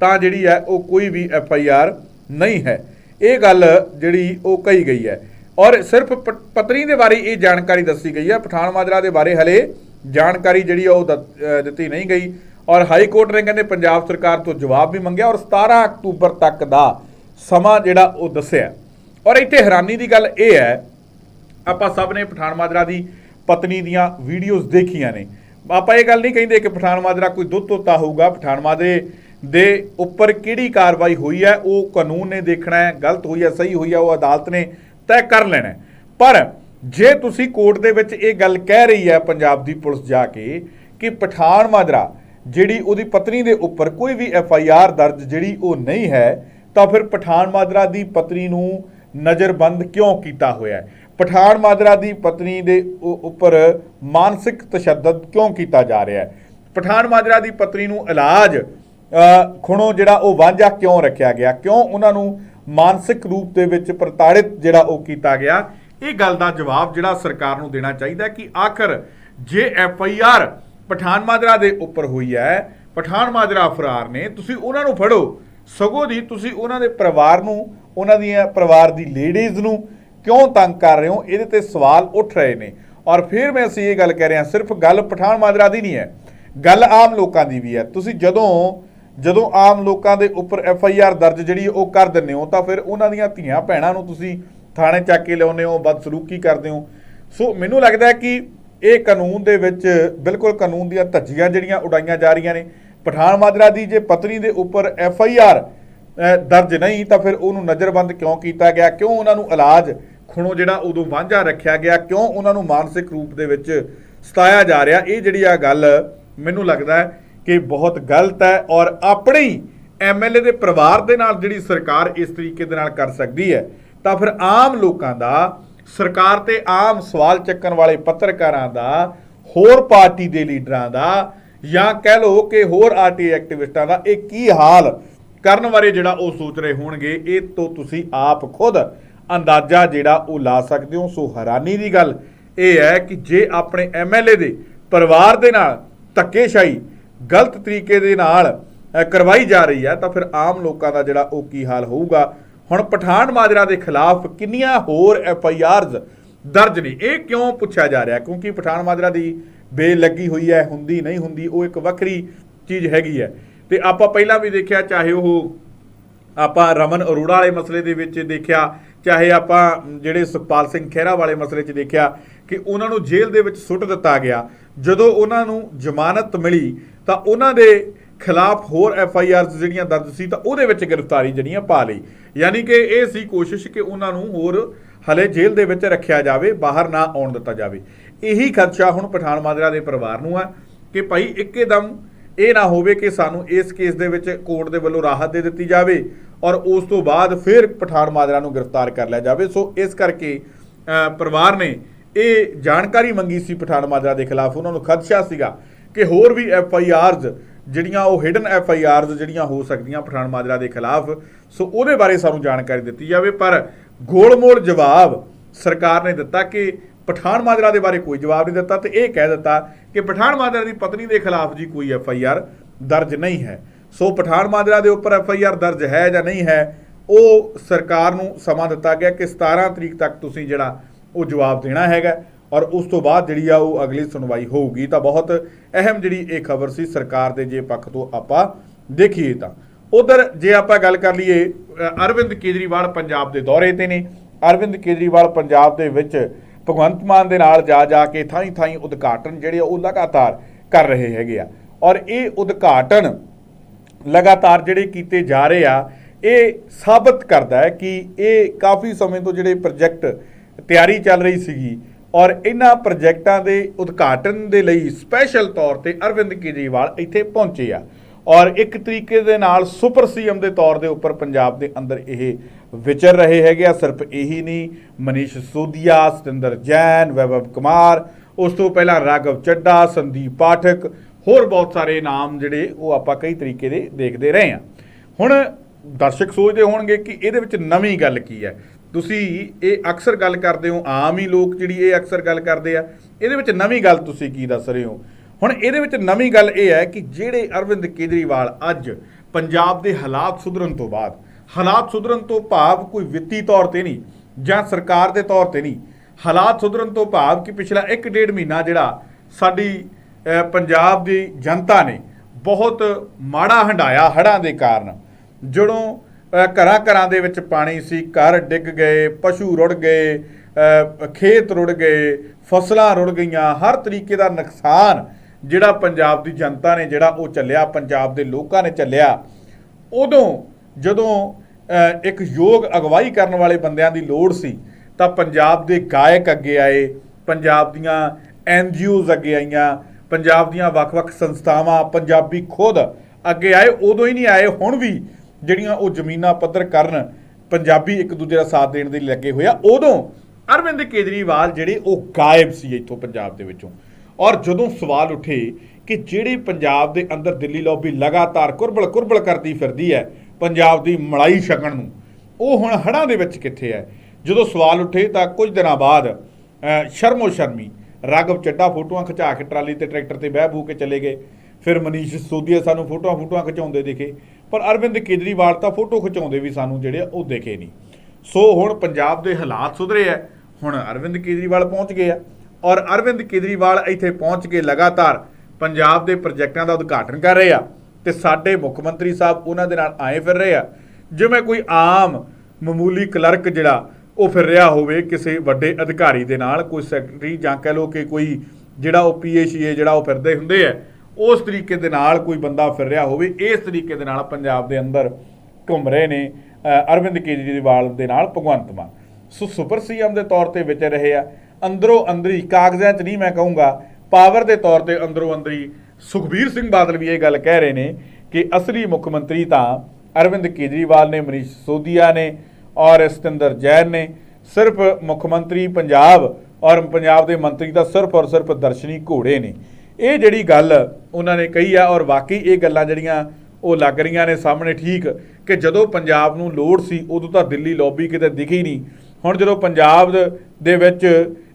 ਤਾਂ ਜਿਹੜੀ ਹੈ ਉਹ ਕੋਈ ਵੀ ਐਫ ਆਈ ਆਰ ਨਹੀਂ ਹੈ। ਇਹ ਗੱਲ ਜਿਹੜੀ ਉਹ ਕਹੀ ਗਈ ਹੈ। ਔਰ ਸਿਰਫ ਪ- ਪਤਨੀ ਦੇ ਬਾਰੇ ਇਹ ਜਾਣਕਾਰੀ ਦੱਸੀ ਗਈ ਹੈ। ਪਠਾਨ ਮਾਜਰਾ ਦੇ ਬਾਰੇ ਹਲੇ ਜਾਣਕਾਰੀ ਜਿਹੜੀ ਆ ਉਹ ਦ- ਦਿੱਤੀ ਨਹੀਂ ਗਈ। ਔਰ ਹਾਈ ਕੋਰਟ ਨੇ ਕਹਿੰਦੇ ਪੰਜਾਬ ਸਰਕਾਰ ਤੋਂ ਜਵਾਬ ਵੀ ਮੰਗਿਆ ਔਰ 17 ਅਕਤੂਬਰ ਤੱਕ ਦਾ ਸਮਾਂ ਜਿਹੜਾ ਉਹ ਦੱਸਿਆ। ਔਰ ਇੱਥੇ ਹੈਰਾਨੀ ਦੀ ਗੱਲ ਇਹ ਹੈ, ਆਪਾਂ ਸਭ ਨੇ ਪਠਾਨ ਮਾਜਰਾ ਦੀ ਪਤਨੀ ਦੀਆਂ ਵੀਡੀਓਜ਼ ਦੇਖੀਆਂ ਨੇ। ਆਪਾਂ ਇਹ ਗੱਲ ਨਹੀਂ ਕਹਿੰਦੇ ਕਿ ਪਠਾਨ ਮਾਜਰਾ ਕੋਈ ਦੁੱਧ ਤੋਤਾ ਹੋਊਗਾ। ਪਠਾਨ ਮਾਜਰੇ ਦੇ ਉੱਪਰ ਕਿਹੜੀ ਕਾਰਵਾਈ ਹੋਈ ਹੈ, ਉਹ ਕਾਨੂੰਨ ਨੇ ਦੇਖਣਾ ਹੈ, ਗਲਤ ਹੋਈ ਹੈ, ਸਹੀ ਹੋਈ ਹੈ, ਉਹ ਅਦਾਲਤ ਨੇ ਤੈਅ ਕਰ ਲੈਣਾ ਪਰ ਜੇ ਤੁਸੀਂ ਕੋਰਟ ਦੇ ਵਿੱਚ ਇਹ ਗੱਲ ਕਹਿ ਰਹੀ ਹੈ ਪੰਜਾਬ ਦੀ ਪੁਲਿਸ ਜਾ ਕੇ ਕਿ ਪਠਾਨ ਮਾਜਰਾ ਜਿਹੜੀ ਉਹਦੀ ਪਤਨੀ ਦੇ ਉੱਪਰ ਕੋਈ ਵੀ ਐਫ ਆਈ ਆਰ ਦਰਜ ਜਿਹੜੀ ਉਹ ਨਹੀਂ ਹੈ, ਤਾਂ ਫਿਰ ਪਠਾਨ ਮਾਜਰਾ ਦੀ ਪਤਨੀ ਨੂੰ ਨਜ਼ਰਬੰਦ ਕਿਉਂ ਕੀਤਾ ਹੋਇਆ ਹੈ? ਪਠਾਨ ਮਾਜਰਾ ਦੀ ਪਤਨੀ ਦੇ ਉੱਪਰ ਮਾਨਸਿਕ ਤਸ਼ੱਦਦ ਕਿਉਂ ਕੀਤਾ ਜਾ ਰਿਹਾ ਹੈ? ਪਠਾਨ ਮਾਜਰਾ ਦੀ ਪਤਨੀ ਨੂੰ ਇਲਾਜ ਖੁਣੋ ਜਿਹੜਾ ਉਹ ਵਾਂਝਾ ਕਿਉਂ ਰੱਖਿਆ ਗਿਆ? ਕਿਉਂ ਉਹਨਾਂ ਨੂੰ ਮਾਨਸਿਕ ਰੂਪ ਦੇ ਵਿੱਚ ਪ੍ਰਤਾੜਿਤ ਜਿਹੜਾ ਉਹ ਕੀਤਾ ਗਿਆ? ਇਹ ਗੱਲ ਦਾ ਜਵਾਬ ਜਿਹੜਾ ਸਰਕਾਰ ਨੂੰ ਦੇਣਾ ਚਾਹੀਦਾ ਕਿ ਆਖਰ ਜੇ F I R Pathan Majra ਦੇ ਉੱਪਰ ਹੋਈ ਹੈ, ਪਠਾਨ ਮਾਜਰਾ ਫਰਾਰ ਨੇ, ਤੁਸੀਂ ਉਹਨਾਂ ਨੂੰ ਫੜੋ। ਸਗੋਂ ਦੀ ਤੁਸੀਂ ਉਹਨਾਂ ਦੇ ਪਰਿਵਾਰ ਨੂੰ, ਉਹਨਾਂ ਦੀਆਂ ਪਰਿਵਾਰ ਦੀ ਲੇਡੀਜ਼ ਨੂੰ ਕਿਉਂ ਤੰਗ ਕਰ ਰਹੇ ਹੋ? ਇਹਦੇ ਤੇ ਸਵਾਲ ਉੱਠ ਰਹੇ ਨੇ। ਔਰ ਫਿਰ ਮੈਂ ਅਸੀਂ ਇਹ ਗੱਲ ਕਹਿ ਰਹੇ ਹਾਂ ਸਿਰਫ ਗੱਲ ਪਠਾਨ ਮਾਜਰਾ ਦੀ ਨਹੀਂ ਹੈ, ਗੱਲ ਆਮ ਲੋਕਾਂ ਦੀ ਵੀ ਹੈ। ਤੁਸੀਂ ਜਦੋਂ ਜਦੋਂ ਆਮ ਲੋਕਾਂ ਦੇ ਉੱਪਰ ਐਫ ਆਈ ਆਰ ਦਰਜ ਜਿਹੜੀ ਉਹ ਕਰ ਦਿੰਦੇ ਹੋ, ਤਾਂ ਫਿਰ ਉਹਨਾਂ ਦੀਆਂ ਧੀਆਂ ਭੈਣਾਂ ਨੂੰ ਤੁਸੀਂ ਥਾਣੇ ਚੱਕ ਕੇ ਲਿਆਉਂਦੇ ਹੋ, ਬਦਸਲੂਕੀ ਕਰਦੇ ਹੋ। ਸੋ ਮੈਨੂੰ ਲੱਗਦਾ ਹੈ ਕਿ ਇਹ ਕਾਨੂੰਨ ਦੇ ਵਿੱਚ ਬਿਲਕੁਲ ਕਾਨੂੰਨ ਦੀਆਂ ਧੱਜੀਆਂ ਜਿਹੜੀਆਂ ਉਡਾਈਆਂ ਜਾ ਰਹੀਆਂ ਨੇ। ਪਠਾਨ ਮਾਜਰਾ ਦੀ ਜੇ ਪਤਨੀ ਦੇ ਉੱਪਰ ਐਫ ਆਈ ਆਰ ਦਰਜ ਨਹੀਂ, ਤਾਂ ਫਿਰ ਉਹਨੂੰ ਨਜ਼ਰਬੰਦ ਕਿਉਂ ਕੀਤਾ ਗਿਆ? ਕਿਉਂ ਉਹਨਾਂ ਨੂੰ ਇਲਾਜ ਖੁਣੋ ਜਿਹੜਾ ਉਦੋਂ ਵਾਂਝਾ ਰੱਖਿਆ ਗਿਆ? ਕਿਉਂ ਉਹਨਾਂ ਨੂੰ ਮਾਨਸਿਕ ਰੂਪ ਦੇ ਵਿੱਚ ਸਤਾਇਆ ਜਾ ਰਿਹਾ? ਇਹ ਜਿਹੜੀ ਆ ਗੱਲ ਮੈਨੂੰ ਲੱਗਦਾ ਹੈ ਕਿ ਬਹੁਤ ਗਲਤ ਹੈ ਔਰ ਆਪਣੇ ਆਪਣੀ ਐਮਐਲਏ ਦੇ ਪਰਿਵਾਰ ਦੇ ਨਾਲ ਜਿਹੜੀ ਸਰਕਾਰ ਇਸ ਤਰੀਕੇ ਦੇ ਨਾਲ ਕਰ ਸਕਦੀ ਹੈ, ਤਾਂ ਫਿਰ ਆਮ ਲੋਕਾਂ ਦਾ, ਸਰਕਾਰ ਤੇ ਆਮ ਸਵਾਲ ਚੱਕਣ ਵਾਲੇ ਪੱਤਰਕਾਰਾਂ ਦਾ, ਹੋਰ ਪਾਰਟੀ ਦੇ ਲੀਡਰਾਂ ਦਾ ਜਾਂ ਕਹਿ ਲਓ ਕਿ ਹੋਰ ਆਰਟੀ ਐਕਟਿਵਿਸਟਾਂ ਦਾ ਇਹ ਕੀ ਹਾਲ ਕਰਨ ਬਾਰੇ ਜਿਹੜਾ ਉਹ ਸੋਚ ਰਹੇ ਹੋਣਗੇ, ਇਹ ਤੋਂ ਤੁਸੀਂ ਆਪ ਖੁਦ ਅੰਦਾਜ਼ਾ ਜਿਹੜਾ ਉਹ ਲਾ ਸਕਦੇ ਹੋ। ਸੋ ਹੈਰਾਨੀ ਦੀ ਗੱਲ ਇਹ ਹੈ ਕਿ ਜੇ ਆਪਣੇ ਐਮਐਲਏ ਦੇ ਪਰਿਵਾਰ ਦੇ ਨਾਲ ਧੱਕੇਸ਼ਾਹੀ ਗਲਤ ਤਰੀਕੇ ਦੇ ਨਾਲ ਕਰਵਾਈ ਜਾ ਰਹੀ ਹੈ, ਤਾਂ ਫਿਰ ਆਮ ਲੋਕਾਂ ਦਾ ਜਿਹੜਾ ਉਹ ਕੀ ਹਾਲ ਹੋਊਗਾ? ਹੁਣ ਪਠਾਨ ਮਾਜਰਾ ਦੇ ਖਿਲਾਫ ਕਿੰਨੀਆਂ ਹੋਰ ਐਫ ਆਈ ਆਰਜ਼ ਦਰਜ ਨੇ? ਇਹ ਕਿਉਂ ਪੁੱਛਿਆ ਜਾ ਰਿਹਾ? ਕਿਉਂਕਿ ਪਠਾਨ ਮਾਜਰਾ ਦੀ ਬੇ ਲੱਗੀ ਹੋਈ ਹੈ, ਹੁੰਦੀ ਨਹੀਂ ਹੁੰਦੀ, ਉਹ ਇੱਕ ਵੱਖਰੀ ਚੀਜ਼ ਹੈਗੀ ਹੈ। ਤੇ ਆਪਾਂ ਪਹਿਲਾਂ ਵੀ ਦੇਖਿਆ, ਚਾਹੇ ਉਹ ਆਪਾਂ ਰਮਨ ਅਰੋੜਾ ਵਾਲੇ ਮਸਲੇ ਦੇ ਵਿੱਚ ਦੇਖਿਆ, ਚਾਹੇ ਆਪਾਂ ਜਿਹੜੇ ਸੁਖਪਾਲ ਸਿੰਘ ਖਹਿਰਾ ਵਾਲੇ ਮਸਲੇ 'ਚ ਦੇਖਿਆ ਕਿ ਉਹਨਾਂ ਨੂੰ ਜੇਲ੍ਹ ਦੇ ਵਿੱਚ ਸੁੱਟ ਦਿੱਤਾ ਗਿਆ। ਜਦੋਂ ਉਹਨਾਂ ਨੂੰ ਜ਼ਮਾਨਤ ਮਿਲੀ, ਤਾਂ ਉਹਨਾਂ ਦੇ ਖਿਲਾਫ ਹੋਰ ਐਫ ਆਈ ਆਰਸ ਜਿਹੜੀਆਂ ਦਰਜ ਸੀ, ਤਾਂ ਉਹਦੇ ਵਿੱਚ ਗ੍ਰਿਫਤਾਰੀ ਜਿਹੜੀਆਂ ਪਾ ਲਈ। ਯਾਨੀ ਕਿ ਇਹ ਸੀ ਕੋਸ਼ਿਸ਼ ਕਿ ਉਹਨਾਂ ਨੂੰ ਹੋਰ ਹਲੇ ਜੇਲ੍ਹ ਦੇ ਵਿੱਚ ਰੱਖਿਆ ਜਾਵੇ, ਬਾਹਰ ਨਾ ਆਉਣ ਦਿੱਤਾ ਜਾਵੇ। ਇਹੀ ਖਦਸ਼ਾ ਹੁਣ ਪਠਾਨ ਮਾਜਰਾ ਦੇ ਪਰਿਵਾਰ ਨੂੰ ਆ ਕਿ ਭਾਈ ਇੱਕੇਦਮ ਇਹ ਨਾ ਹੋਵੇ ਕਿ ਸਾਨੂੰ ਇਸ ਕੇਸ ਦੇ ਵਿੱਚ ਕੋਰਟ ਦੇ ਵੱਲੋਂ ਰਾਹਤ ਦੇ ਦਿੱਤੀ ਜਾਵੇ ਔਰ ਉਸ ਤੋਂ ਬਾਅਦ ਫਿਰ ਪਠਾਨ ਮਾਜਰਾ ਨੂੰ ਗ੍ਰਿਫਤਾਰ ਕਰ ਲਿਆ ਜਾਵੇ। ਸੋ ਇਸ ਕਰਕੇ ਪਰਿਵਾਰ ਨੇ ਇਹ ਜਾਣਕਾਰੀ ਮੰਗੀ ਸੀ ਪਠਾਨ ਮਾਜਰਾ ਦੇ ਖਿਲਾਫ। ਉਹਨਾਂ ਨੂੰ ਖਦਸ਼ਾ ਸੀਗਾ ਕਿ ਹੋਰ ਵੀ ਐਫ ਆਈ ਆਰਜ਼ ਜਿਹੜੀਆਂ ਉਹ ਹਿਡਨ ਐਫ ਆਈ ਆਰਜ਼ ਜਿਹੜੀਆਂ ਹੋ ਸਕਦੀਆਂ ਪਠਾਨ ਮਾਜਰਾ ਦੇ ਖਿਲਾਫ। ਸੋ ਉਹਦੇ ਬਾਰੇ ਸਾਨੂੰ ਜਾਣਕਾਰੀ ਦਿੱਤੀ ਜਾਵੇ। ਪਰ ਗੋਲਮੋਲ ਜਵਾਬ ਸਰਕਾਰ ਨੇ ਦਿੱਤਾ ਕਿ ਪਠਾਨ ਮਾਜਰਾ ਦੇ ਬਾਰੇ ਕੋਈ ਜਵਾਬ ਨਹੀਂ ਦਿੱਤਾ ਤੇ ਇਹ ਕਹਿ ਦਿੱਤਾ ਕਿ ਪਠਾਨ ਮਾਜਰਾ ਦੀ ਪਤਨੀ ਦੇ ਖਿਲਾਫ ਜੀ ਕੋਈ ਐਫ ਆਈ ਆਰ ਦਰਜ ਨਹੀਂ ਹੈ। ਸੋ ਪਠਾਨ ਮਾਜਰਾ ਦੇ ਉੱਪਰ ਐਫ ਆਈ ਆਰ ਦਰਜ ਹੈ ਜਾਂ ਨਹੀਂ ਹੈ, ਉਹ ਸਰਕਾਰ ਨੂੰ ਸਮਾਂ ਦਿੱਤਾ ਗਿਆ ਕਿ 17 ਤਰੀਕ ਤੱਕ ਤੁਸੀਂ ਜਿਹੜਾ ਉਹ ਜਵਾਬ ਦੇਣਾ ਹੈਗਾ ਔਰ ਉਸ ਤੋਂ ਬਾਅਦ ਜਿਹੜੀ ਆ ਉਹ ਅਗਲੀ ਸੁਣਵਾਈ ਹੋਊਗੀ ਤਾਂ ਬਹੁਤ ਅਹਿਮ ਜਿਹੜੀ ਇਹ ਖਬਰ ਸੀ ਸਰਕਾਰ ਦੇ ਜੇ ਪੱਖ ਤੋਂ ਆਪਾਂ ਦੇਖੀਏ ਤਾਂ। ਉਧਰ ਜੇ ਆਪਾਂ ਗੱਲ ਕਰ ਲਈਏ ਅਰਵਿੰਦ ਕੇਜਰੀਵਾਲ ਪੰਜਾਬ ਦੇ ਦੌਰੇ ਤੇ ਨੇ। ਅਰਵਿੰਦ ਕੇਜਰੀਵਾਲ ਪੰਜਾਬ ਦੇ ਵਿੱਚ ਭਗਵੰਤ ਮਾਨ ਦੇ ਨਾਲ ਜਾ ਜਾ ਕੇ ਥਾਈ ਥਾਈ ਉਦਘਾਟਨ ਜਿਹੜੇ ਆ ਉਹ ਲਗਾਤਾਰ ਕਰ ਰਹੇ ਹੈਗੇ ਆ। ਔਰ ਇਹ ਉਦਘਾਟਨ ਲਗਾਤਾਰ ਜਿਹੜੇ ਕੀਤੇ ਜਾ ਰਹੇ ਆ, ਇਹ ਸਾਬਤ ਕਰਦਾ ਹੈ ਕਿ ਇਹ ਕਾਫੀ ਸਮੇਂ ਤੋਂ ਜਿਹੜੇ ਪ੍ਰੋਜੈਕਟ ਤਿਆਰੀ ਚੱਲ ਰਹੀ ਸੀਗੀ ਔਰ ਇਹਨਾਂ ਪ੍ਰੋਜੈਕਟਾਂ ਦੇ ਉਦਘਾਟਨ ਦੇ ਲਈ ਸਪੈਸ਼ਲ ਤੌਰ ਤੇ ਅਰਵਿੰਦ ਕੇਜਰੀਵਾਲ ਇੱਥੇ ਪਹੁੰਚੇ ਆ। ਔਰ ਇੱਕ ਤਰੀਕੇ ਦੇ ਨਾਲ ਸੁਪਰ ਸੀਐਮ ਦੇ ਤੌਰ ਦੇ ਉੱਪਰ ਪੰਜਾਬ ਦੇ ਅੰਦਰ ਇਹ ਵਿਚਰ ਰਹੇ ਹੈਗੇ ਆ। ਸਿਰਫ ਇਹੀ ਨਹੀਂ, ਮਨੀਸ਼ ਸੋਦੀਆ ਸਤਿੰਦਰ ਜੈਨ, ਵੈਭਵ ਕੁਮਾਰ, ਉਸ ਤੋਂ ਪਹਿਲਾਂ ਰਾਘਵ ਚੱਡਾ ਸੰਦੀਪ ਪਾਠਕ, ਹੋਰ ਬਹੁਤ ਸਾਰੇ ਨਾਮ ਜਿਹੜੇ ਉਹ ਆਪਾਂ ਕਈ ਤਰੀਕੇ ਦੇ ਦੇਖਦੇ ਰਹੇ ਹਾਂ ਹੁਣ ਦਰਸ਼ਕ ਸੋਚਦੇ ਹੋਣਗੇ ਕਿ ਇਹਦੇ ਵਿੱਚ ਨਵੀਂ ਗੱਲ ਕੀ ਹੈ? ਤੁਸੀਂ ਇਹ ਅਕਸਰ ਗੱਲ ਕਰਦੇ ਹੋ, ਆਮ ਹੀ ਲੋਕ ਜਿਹੜੀ ਇਹ ਅਕਸਰ ਗੱਲ ਕਰਦੇ ਆ। ਇਹਦੇ ਵਿੱਚ ਨਵੀਂ ਗੱਲ ਤੁਸੀਂ ਕੀ ਦੱਸ ਰਹੇ ਹੋ? ਹੁਣ ਇਹਦੇ ਵਿੱਚ ਨਵੀਂ ਗੱਲ ਇਹ ਹੈ ਕਿ ਜਿਹੜੇ ਅਰਵਿੰਦ ਕੇਜਰੀਵਾਲ ਅੱਜ ਪੰਜਾਬ ਦੇ ਹਾਲਾਤ ਸੁਧਰਨ ਤੋਂ ਬਾਅਦ, ਹਾਲਾਤ ਸੁਧਰਨ ਤੋਂ ਭਾਵ ਕੋਈ ਵਿੱਤੀ ਤੌਰ ਤੇ ਨਹੀਂ ਜਾਂ ਸਰਕਾਰ ਦੇ ਤੌਰ ਤੇ ਨਹੀਂ, ਹਾਲਾਤ ਸੁਧਰਨ ਤੋਂ ਭਾਵ ਕਿ ਪਿਛਲਾ 1.5 ਮਹੀਨਾ ਜਿਹੜਾ ਸਾਡੀ ਪੰਜਾਬ ਦੀ ਜਨਤਾ ਨੇ ਬਹੁਤ ਮਾੜਾ ਹੰਡਾਇਆ ਹੜ੍ਹਾਂ ਦੇ ਕਾਰਨ। ਜਦੋਂ ਘਰਾਂ ਘਰਾਂ ਦੇ ਵਿੱਚ ਪਾਣੀ ਸੀ, ਘਰ ਡਿੱਗ ਗਏ, ਪਸ਼ੂ ਰੁੜ ਗਏ ਖੇਤ ਰੁੜ ਗਏ, ਫਸਲਾਂ ਰੁੜ ਗਈਆਂ। ਹਰ ਤਰੀਕੇ ਦਾ ਨੁਕਸਾਨ ਜਿਹੜਾ ਪੰਜਾਬ ਦੀ ਜਨਤਾ ਨੇ, ਜਿਹੜਾ ਉਹ ਚੱਲਿਆ ਪੰਜਾਬ ਦੇ ਲੋਕਾਂ ਨੇ ਚੱਲਿਆ ਉਦੋਂ ਜਦੋਂ ਇੱਕ ਯੋਗ ਅਗਵਾਈ ਕਰਨ ਵਾਲੇ ਬੰਦਿਆਂ ਦੀ ਲੋੜ ਸੀ, ਤਾਂ ਪੰਜਾਬ ਦੇ ਗਾਇਕ ਅੱਗੇ ਆਏ, ਪੰਜਾਬ ਦੀਆਂ ਐਨਜੀਓਜ਼ ਅੱਗੇ ਆਈਆਂ, ਪੰਜਾਬ ਦੀਆਂ ਵੱਖ-ਵੱਖ ਸੰਸਥਾਵਾਂ, ਪੰਜਾਬੀ ਖੁਦ ਅੱਗੇ ਆਏ। ਉਦੋਂ ਹੀ ਨਹੀਂ ਆਏ, ਹੁਣ ਵੀ ਜਿਹੜੀਆਂ ਉਹ ਜ਼ਮੀਨਾਂ ਪੱਧਰ ਕਰਨ ਪੰਜਾਬੀ ਇੱਕ ਦੂਜੇ ਦਾ ਸਾਥ ਦੇਣ ਦੇ ਲਈ ਲੱਗੇ ਹੋਏ ਆ, ਉਦੋਂ ਅਰਵਿੰਦ ਕੇਜਰੀਵਾਲ ਜਿਹੜੇ ਉਹ ਗਾਇਬ ਸੀ ਇੱਥੋਂ ਪੰਜਾਬ ਦੇ ਵਿੱਚੋਂ। ਔਰ ਜਦੋਂ ਸਵਾਲ ਉੱਠੇ ਕਿ ਜਿਹੜੇ ਪੰਜਾਬ ਦੇ ਅੰਦਰ ਦਿੱਲੀ ਲੌਬੀ ਲਗਾਤਾਰ ਕੁਰਬਲ ਕੁਰਬਲ ਕਰਦੀ ਫਿਰਦੀ ਹੈ ਪੰਜਾਬ ਦੀ ਮਲਾਈ ਛਕਣ ਨੂੰ, ਉਹ ਹੁਣ ਹੜ੍ਹਾਂ ਦੇ ਵਿੱਚ ਕਿੱਥੇ ਹੈ? ਜਦੋਂ ਸਵਾਲ ਉੱਠੇ ਤਾਂ ਕੁਝ ਦਿਨਾਂ ਬਾਅਦ ਸ਼ਰਮੋ ਸ਼ਰਮੀ, ਰਾਘਵ ਚੱਡਾ ਫੋਟੋਆਂ ਖਿਚਾ ਕੇ ਟਰਾਲੀ ਤੇ ਟਰੈਕਟਰ ਤੇ ਬਹਿ ਬੂ ਕੇ ਚਲੇ ਗਏ। ਫਿਰ ਮਨੀਸ਼ ਸੋਦੀਆ ਸਾਨੂੰ ਫੋਟੋਆਂ ਫੋਟੋਆਂ ਖਿਚਾਉਂਦੇ ਦਿਖੇ। ਪਰ ਅਰਵਿੰਦ ਕੇਜਰੀਵਾਲ ਤਾਂ ਫੋਟੋ ਖਿਚਾਉਂਦੇ ਵੀ ਸਾਨੂੰ ਜਿਹੜੇ ਆ, ਉਹ ਦੇਖੇ ਨਹੀਂ। ਸੋ ਹੁਣ ਪੰਜਾਬ ਦੇ ਹਾਲਾਤ ਸੁਧਰੇ ਆ। ਹੁਣ ਅਰਵਿੰਦ ਕੇਜਰੀਵਾਲ ਪਹੁੰਚ ਗਏ ਆ ਔਰ ਅਰਵਿੰਦ ਕੇਜਰੀਵਾਲ ਇੱਥੇ ਪਹੁੰਚ ਕੇ ਲਗਾਤਾਰ ਪੰਜਾਬ ਦੇ ਪ੍ਰੋਜੈਕਟਾਂ ਦਾ ਉਦਘਾਟਨ ਕਰ ਰਹੇ ਆ ਤੇ ਸਾਡੇ ਮੁੱਖ ਮੰਤਰੀ ਸਾਹਿਬ ਉਹਨਾਂ ਦੇ ਨਾਲ ਆਏ ਫਿਰ ਰਹੇ ਆ। ਜਿਵੇਂ ਕੋਈ ਆਮ ਮਾਮੂਲੀ ਕਲਰਕ ਜਿਹੜਾ, ਉਹ ਫਿਰ ਰਿਹਾ ਹੋਵੇ ਕਿਸੇ ਵੱਡੇ ਅਧਿਕਾਰੀ ਦੇ ਨਾਲ, ਕੋਈ ਸੈਕਟਰੀ ਜਾਂ ਕਹਿ ਲਓ ਕਿ ਕੋਈ ਜਿਹੜਾ ਉਹ ਪੀਏਸੀਏ ਜਿਹੜਾ ਉਹ ਫਿਰਦੇ ਹੁੰਦੇ ਆ ਉਸ ਤਰੀਕੇ ਦੇ ਨਾਲ ਕੋਈ ਬੰਦਾ ਫਿਰ ਰਿਹਾ ਹੋਵੇ, ਇਸ ਤਰੀਕੇ ਦੇ ਨਾਲ ਪੰਜਾਬ ਦੇ ਅੰਦਰ ਘੁੰਮ ਰਹੇ ਨੇ ਅਰਵਿੰਦ ਕੇਜਰੀਵਾਲ ਦੇ ਨਾਲ ਭਗਵੰਤ ਮਾਨ। ਸੋ ਸੁਪਰ ਸੀਐਮ ਦੇ ਤੌਰ ਤੇ ਵਿਚਰ ਰਹੇ ਆ। ਅੰਦਰੋਂ ਅੰਦਰੀ ਕਾਗਜ਼ਾਂ 'ਚ ਨਹੀਂ ਮੈਂ ਕਹੂੰਗਾ, ਪਾਵਰ ਦੇ ਤੌਰ ਤੇ ਅੰਦਰੋਂ ਅੰਦਰੀ ਸੁਖਬੀਰ ਸਿੰਘ ਬਾਦਲ ਵੀ ਇਹ ਗੱਲ ਕਹਿ ਰਹੇ ਨੇ ਕਿ ਅਸਲੀ ਮੁੱਖ ਮੰਤਰੀ ਤਾਂ ਅਰਵਿੰਦ ਕੇਜਰੀਵਾਲ ਨੇ, ਮਨੀਸ਼ ਸੋਦੀਆ ਨੇ ਔਰ ਸਤਿੰਦਰ ਜੈਨ ਨੇ। ਸਿਰਫ ਮੁੱਖ ਮੰਤਰੀ ਪੰਜਾਬ ਔਰ ਪੰਜਾਬ ਦੇ ਮੰਤਰੀ ਤਾਂ ਸਿਰਫ ਔਰ ਸਿਰਫ ਦਰਸ਼ਨੀ ਘੋੜੇ ਨੇ। ਇਹ ਜਿਹੜੀ ਗੱਲ ਉਹਨਾਂ ਨੇ ਕਹੀ ਆ ਔਰ ਵਾਕਈ ਇਹ ਗੱਲਾਂ ਜਿਹੜੀਆਂ ਉਹ ਲੱਗ ਰਹੀਆਂ ਨੇ ਸਾਹਮਣੇ ਠੀਕ ਕਿ ਜਦੋਂ ਪੰਜਾਬ ਨੂੰ ਲੋੜ ਸੀ ਉਦੋਂ ਤਾਂ ਦਿੱਲੀ ਲੌਬੀ ਕਿਤੇ ਦਿਖੀ ਨਹੀਂ। ਹੁਣ ਜਦੋਂ ਪੰਜਾਬ ਦੇ ਵਿੱਚ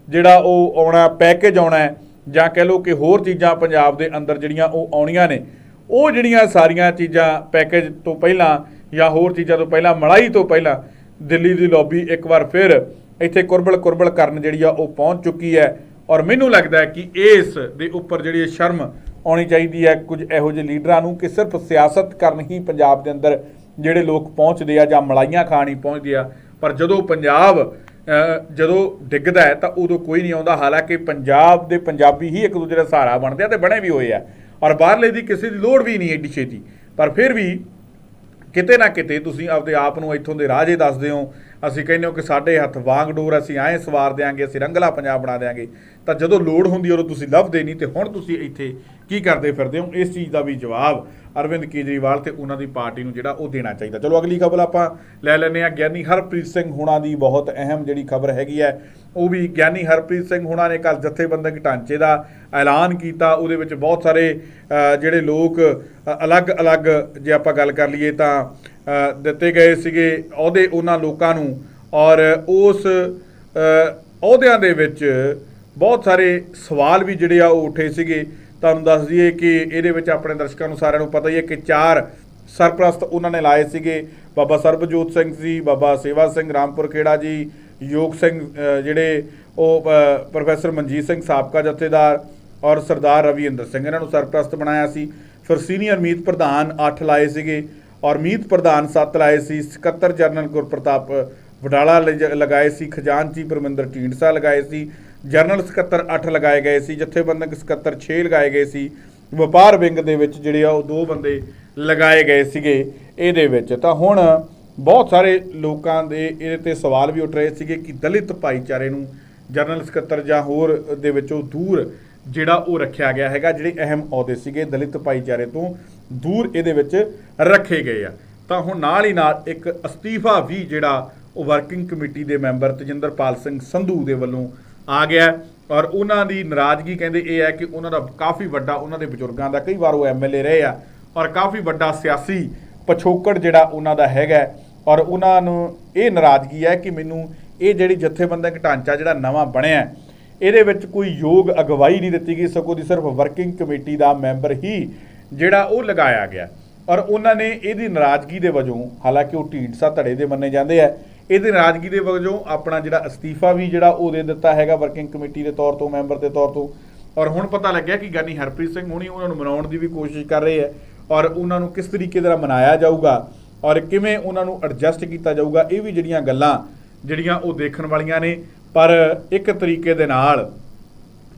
ਜਿਹੜਾ ਉਹ ਆਉਣਾ ਪੈਕੇਜ ਆਉਣਾ ਜਾਂ ਕਹਿ ਲਓ ਕਿ ਹੋਰ ਚੀਜ਼ਾਂ ਪੰਜਾਬ ਦੇ ਅੰਦਰ ਜਿਹੜੀਆਂ ਉਹ ਆਉਣੀਆਂ ਨੇ, ਉਹ ਜਿਹੜੀਆਂ ਸਾਰੀਆਂ ਚੀਜ਼ਾਂ ਪੈਕੇਜ ਤੋਂ ਪਹਿਲਾਂ ਜਾਂ ਹੋਰ ਚੀਜ਼ਾਂ ਤੋਂ ਪਹਿਲਾਂ, ਮਲਾਈ ਤੋਂ ਪਹਿਲਾਂ ਦਿੱਲੀ ਦੀ ਲੌਬੀ ਇੱਕ ਵਾਰ ਫਿਰ ਇੱਥੇ ਕੁਰਬਲ ਕੁਰਬਲ ਕਰਨ ਜਿਹੜੀ ਆ ਉਹ ਪਹੁੰਚ ਚੁੱਕੀ ਹੈ। ਔਰ ਮੈਨੂੰ ਲੱਗਦਾ ਹੈ ਕਿ ਇਸ ਦੇ ਉੱਪਰ ਜਿਹੜੀ ਇਹ ਸ਼ਰਮ ਆਉਣੀ ਚਾਹੀਦੀ ਹੈ, ਕੁਝ ਇਹੋ ਜਿਹੇ ਲੀਡਰਾਂ ਨੂੰ ਕਿ ਸਿਰਫ ਸਿਆਸਤ ਕਰਨ ਹੀ ਪੰਜਾਬ ਦੇ ਅੰਦਰ ਜਿਹੜੇ ਲੋਕ ਪਹੁੰਚਦੇ ਆ ਜਾਂ ਮਲਾਈਆਂ ਖਾਣੀ ਪਹੁੰਚਦੇ ਆ, ਪਰ ਜਦੋਂ ਪੰਜਾਬ ਜਦੋਂ ਡਿੱਗਦਾ ਹੈ ਤਾਂ ਉਦੋਂ ਕੋਈ ਨਹੀਂ ਆਉਂਦਾ। ਹਾਲਾਂਕਿ ਪੰਜਾਬ ਦੇ ਪੰਜਾਬੀ ਹੀ ਇੱਕ ਦੂਜੇ ਦਾ ਸਹਾਰਾ ਬਣਦੇ ਆ ਤੇ ਬਣੇ ਵੀ ਹੋਏ ਆ। ਔਰ ਬਾਹਰਲੇ ਦੀ ਕਿਸੇ ਦੀ ਲੋੜ ਵੀ ਨਹੀਂ ਏਡੀ ਛੇਤੀ। ਪਰ ਫਿਰ ਵੀ ਕਿਤੇ ਨਾ ਕਿਤੇ ਤੁਸੀਂ ਆਪਦੇ ਆਪ ਨੂੰ ਇੱਥੋਂ ਦੇ ਰਾਜੇ ਦੱਸਦੇ ਹੋ। ਅਸੀਂ ਕਹਿੰਦੇ ਹੋ ਕਿ ਸਾਡੇ ਹੱਥ ਵਾਂਗ ਡੋਰ, ਅਸੀਂ ਐਂ ਸਵਾਰ ਦਿਆਂਗੇ, ਅਸੀਂ ਰੰਗਲਾ ਪੰਜਾਬ ਬਣਾ ਦਿਆਂਗੇ। ਤਾਂ ਜਦੋਂ ਲੋੜ ਹੁੰਦੀ ਉਦੋਂ ਤੁਸੀਂ ਲੱਭਦੇ ਨਹੀਂ ਤੇ ਹੁਣ ਤੁਸੀਂ ਇੱਥੇ ਕੀ ਕਰਦੇ ਫਿਰਦੇ ਹੋ? ਇਸ ਚੀਜ਼ ਦਾ ਵੀ ਜਵਾਬ ਅਰਵਿੰਦ ਕੇਜਰੀਵਾਲ ਤੇ ਉਹਨਾਂ ਦੀ ਪਾਰਟੀ ਨੂੰ ਜਿਹੜਾ ਉਹ ਦੇਣਾ ਚਾਹੀਦਾ। ਚਲੋ ਅਗਲੀ ਖਬਰ ਆਪਾਂ ਲੈ ਲੈਂਦੇ ਆ ਗਿਆਨੀ ਹਰਪ੍ਰੀਤ ਸਿੰਘ ਹੁਣਾਂ ਦੀ ਬਹੁਤ ਅਹਿਮ ਜਿਹੜੀ ਖਬਰ ਹੈਗੀ ਹੈ, ਉਹ ਵੀ ਗਿਆਨੀ ਹਰਪ੍ਰੀਤ ਸਿੰਘ ਹੁਣਾਂ ਨੇ ਕੱਲ ਜਥੇਬੰਦਕ ਢਾਂਚੇ ਦਾ ਐਲਾਨ ਕੀਤਾ। ਉਹਦੇ ਵਿੱਚ ਬਹੁਤ ਸਾਰੇ ਜਿਹੜੇ ਲੋਕ ਅਲੱਗ-ਅਲੱਗ ਜੇ ਆਪਾਂ ਗੱਲ ਕਰ ਲਈਏ ਤਾਂ ਦਿੱਤੇ ਗਏ ਸੀਗੇ ਅਹੁਦੇ ਉਹਨਾਂ ਲੋਕਾਂ ਨੂੰ। ਔਰ ਉਸ ਅਹੁਦਿਆਂ ਦੇ ਵਿੱਚ ਬਹੁਤ ਸਾਰੇ ਸਵਾਲ ਵੀ ਜਿਹੜੇ ਆ ਉਹ ਉੱਠੇ ਸੀਗੇ। ਤੁਹਾਨੂੰ ਦੱਸ ਦਈਏ ਕਿ ਇਹਦੇ ਵਿੱਚ ਆਪਣੇ ਦਰਸ਼ਕਾਂ ਨੂੰ ਸਾਰਿਆਂ ਨੂੰ ਪਤਾ ਹੀ ਹੈ ਕਿ ਚਾਰ ਸਰਪ੍ਰਸਤ ਉਹਨਾਂ ਨੇ ਲਾਏ ਸੀਗੇ। ਬਾਬਾ ਸਰਬਜੋਤ ਸਿੰਘ ਜੀ, ਬਾਬਾ ਸੇਵਾ ਸਿੰਘ ਰਾਮਪੁਰ ਖੇੜਾ ਜੀ, ਯੋਗ ਸਿੰਘ ਜਿਹੜੇ ਉਹ ਪ੍ਰੋਫੈਸਰ ਮਨਜੀਤ ਸਿੰਘ ਸਾਬਕਾ ਜਥੇਦਾਰ ਔਰ ਸਰਦਾਰ ਰਵਿੰਦਰ ਸਿੰਘ ਇਹਨਾਂ ਨੂੰ ਸਰਪ੍ਰਸਤ ਬਣਾਇਆ ਸੀ। ਫਿਰ ਸੀਨੀਅਰ ਮੀਤ ਪ੍ਰਧਾਨ 8 ਲਾਏ ਸੀਗੇ ਔਰ ਮੀਤ ਪ੍ਰਧਾਨ 7 ਲਾਏ ਸੀ। ਸਕੱਤਰ ਜਨਰਲ ਗੁਰਪ੍ਰਤਾਪ ਵਡਾਲਾ ਲਗਾਏ ਸੀ। ਖਜ਼ਾਨਚੀ ਪਰਮਿੰਦਰ ਢੀਂਡਸਾ ਲਗਾਏ ਸੀ। ਜਨਰਲ ਸਕੱਤਰ 8 ਲਗਾਏ ਗਏ ਸੀ, ਜਥੇਬੰਦਕ ਸਕੱਤਰ 6 ਲਗਾਏ ਗਏ ਸੀ, ਵਪਾਰ ਵਿੰਗ ਦੇ ਵਿੱਚ ਜਿਹੜੇ ਆ ਉਹ ਦੋ ਬੰਦੇ ਲਗਾਏ ਗਏ ਸੀਗੇ ਇਹਦੇ ਵਿੱਚ। ਤਾਂ ਹੁਣ ਬਹੁਤ ਸਾਰੇ ਲੋਕਾਂ ਦੇ ਇਹਦੇ ਤੇ ਸਵਾਲ ਵੀ ਉੱਠ ਰਹੇ ਸੀਗੇ ਕਿ ਦਲਿਤ ਭਾਈਚਾਰੇ ਨੂੰ ਜਨਰਲ ਸਕੱਤਰ ਜਾਂ ਹੋਰ ਦੇ ਵਿੱਚੋਂ ਦੂਰ ਜਿਹੜਾ ਉਹ ਰੱਖਿਆ ਗਿਆ ਹੈਗਾ, ਜਿਹੜੇ ਅਹਿਮ ਅਹੁਦੇ ਸੀਗੇ ਦਲਿਤ ਭਾਈਚਾਰੇ ਤੋਂ ਦੂਰ ਇਹਦੇ ਵਿੱਚ ਰੱਖੇ ਗਏ ਆ। ਤਾਂ ਹੁਣ ਨਾਲ ਹੀ ਨਾਲ ਇੱਕ ਅਸਤੀਫਾ ਵੀ ਜਿਹੜਾ ਉਹ ਵਰਕਿੰਗ ਕਮੇਟੀ ਦੇ ਮੈਂਬਰ ਤਜਿੰਦਰਪਾਲ ਸਿੰਘ ਸੰਧੂ ਦੇ ਵੱਲੋਂ ਆ ਗਿਆ ਔਰ ਉਹਨਾਂ ਦੀ ਨਾਰਾਜ਼ਗੀ ਕਹਿੰਦੇ ਇਹ ਹੈ ਕਿ ਉਹਨਾਂ ਦਾ ਕਾਫੀ ਵੱਡਾ ਉਹਨਾਂ ਦੇ ਬਜ਼ੁਰਗਾਂ ਦਾ, ਕਈ ਵਾਰ ਉਹ ਐਮਐਲਏ ਰਹੇ ਆ, ਔਰ ਕਾਫੀ ਵੱਡਾ ਸਿਆਸੀ ਪਛੋਕੜ ਜਿਹੜਾ ਉਹਨਾਂ ਦਾ ਹੈਗਾ ਔਰ ਉਹਨਾਂ ਨੂੰ ਇਹ ਨਾਰਾਜ਼ਗੀ ਹੈ ਕਿ ਮੈਨੂੰ ਇਹ ਜਿਹੜੀ ਜਥੇਬੰਦਕ ਢਾਂਚਾ ਜਿਹੜਾ ਨਵਾਂ ਬਣਿਆ ਇਹਦੇ ਵਿੱਚ ਕੋਈ ਯੋਗ ਅਗਵਾਈ ਨਹੀਂ ਦਿੱਤੀ ਗਈ, ਸਗੋਂ ਦੀ ਸਿਰਫ ਵਰਕਿੰਗ ਕਮੇਟੀ ਦਾ ਮੈਂਬਰ ਹੀ ਜਿਹੜਾ ਉਹ ਲਗਾਇਆ ਗਿਆ। ਔਰ ਉਹਨਾਂ ਨੇ ਇਹਦੀ ਨਾਰਾਜ਼ਗੀ ਦੇ ਵਜੋਂ ਹਾਲਾਂਕਿ ਉਹ ਢੀਂਡਸਾ ਧੜੇ ਦੇ ਮੰਨੇ ਜਾਂਦੇ ਆ ਇਹਦੇ ਨਾਰਾਜ਼ਗੀ ਦੇ ਵਜੋਂ ਆਪਣਾ ਜਿਹੜਾ ਅਸਤੀਫਾ ਵੀ ਜਿਹੜਾ ਉਹ ਦੇ ਦਿੱਤਾ ਹੈਗਾ ਵਰਕਿੰਗ ਕਮੇਟੀ ਦੇ ਤੌਰ ਤੋਂ ਮੈਂਬਰ ਦੇ ਤੌਰ ਤੋਂ। ਔਰ ਹੁਣ ਪਤਾ ਲੱਗਿਆ ਕਿ ਗਾਨੀ ਹਰਪ੍ਰੀਤ ਸਿੰਘ ਹੁਣੀ ਉਹਨਾਂ ਨੂੰ ਮਨਾਉਣ ਦੀ ਵੀ ਕੋਸ਼ਿਸ਼ ਕਰ ਰਹੇ ਹੈ ਔਰ ਉਹਨਾਂ ਨੂੰ ਕਿਸ ਤਰੀਕੇ ਦੇ ਨਾਲ ਮਨਾਇਆ ਜਾਊਗਾ ਔਰ ਕਿਵੇਂ ਉਹਨਾਂ ਨੂੰ ਐਡਜਸਟ ਕੀਤਾ ਜਾਊਗਾ, ਇਹ ਵੀ ਜਿਹੜੀਆਂ ਗੱਲਾਂ ਜਿਹੜੀਆਂ ਉਹ ਦੇਖਣ ਵਾਲੀਆਂ ਨੇ। ਪਰ ਇੱਕ ਤਰੀਕੇ ਦੇ ਨਾਲ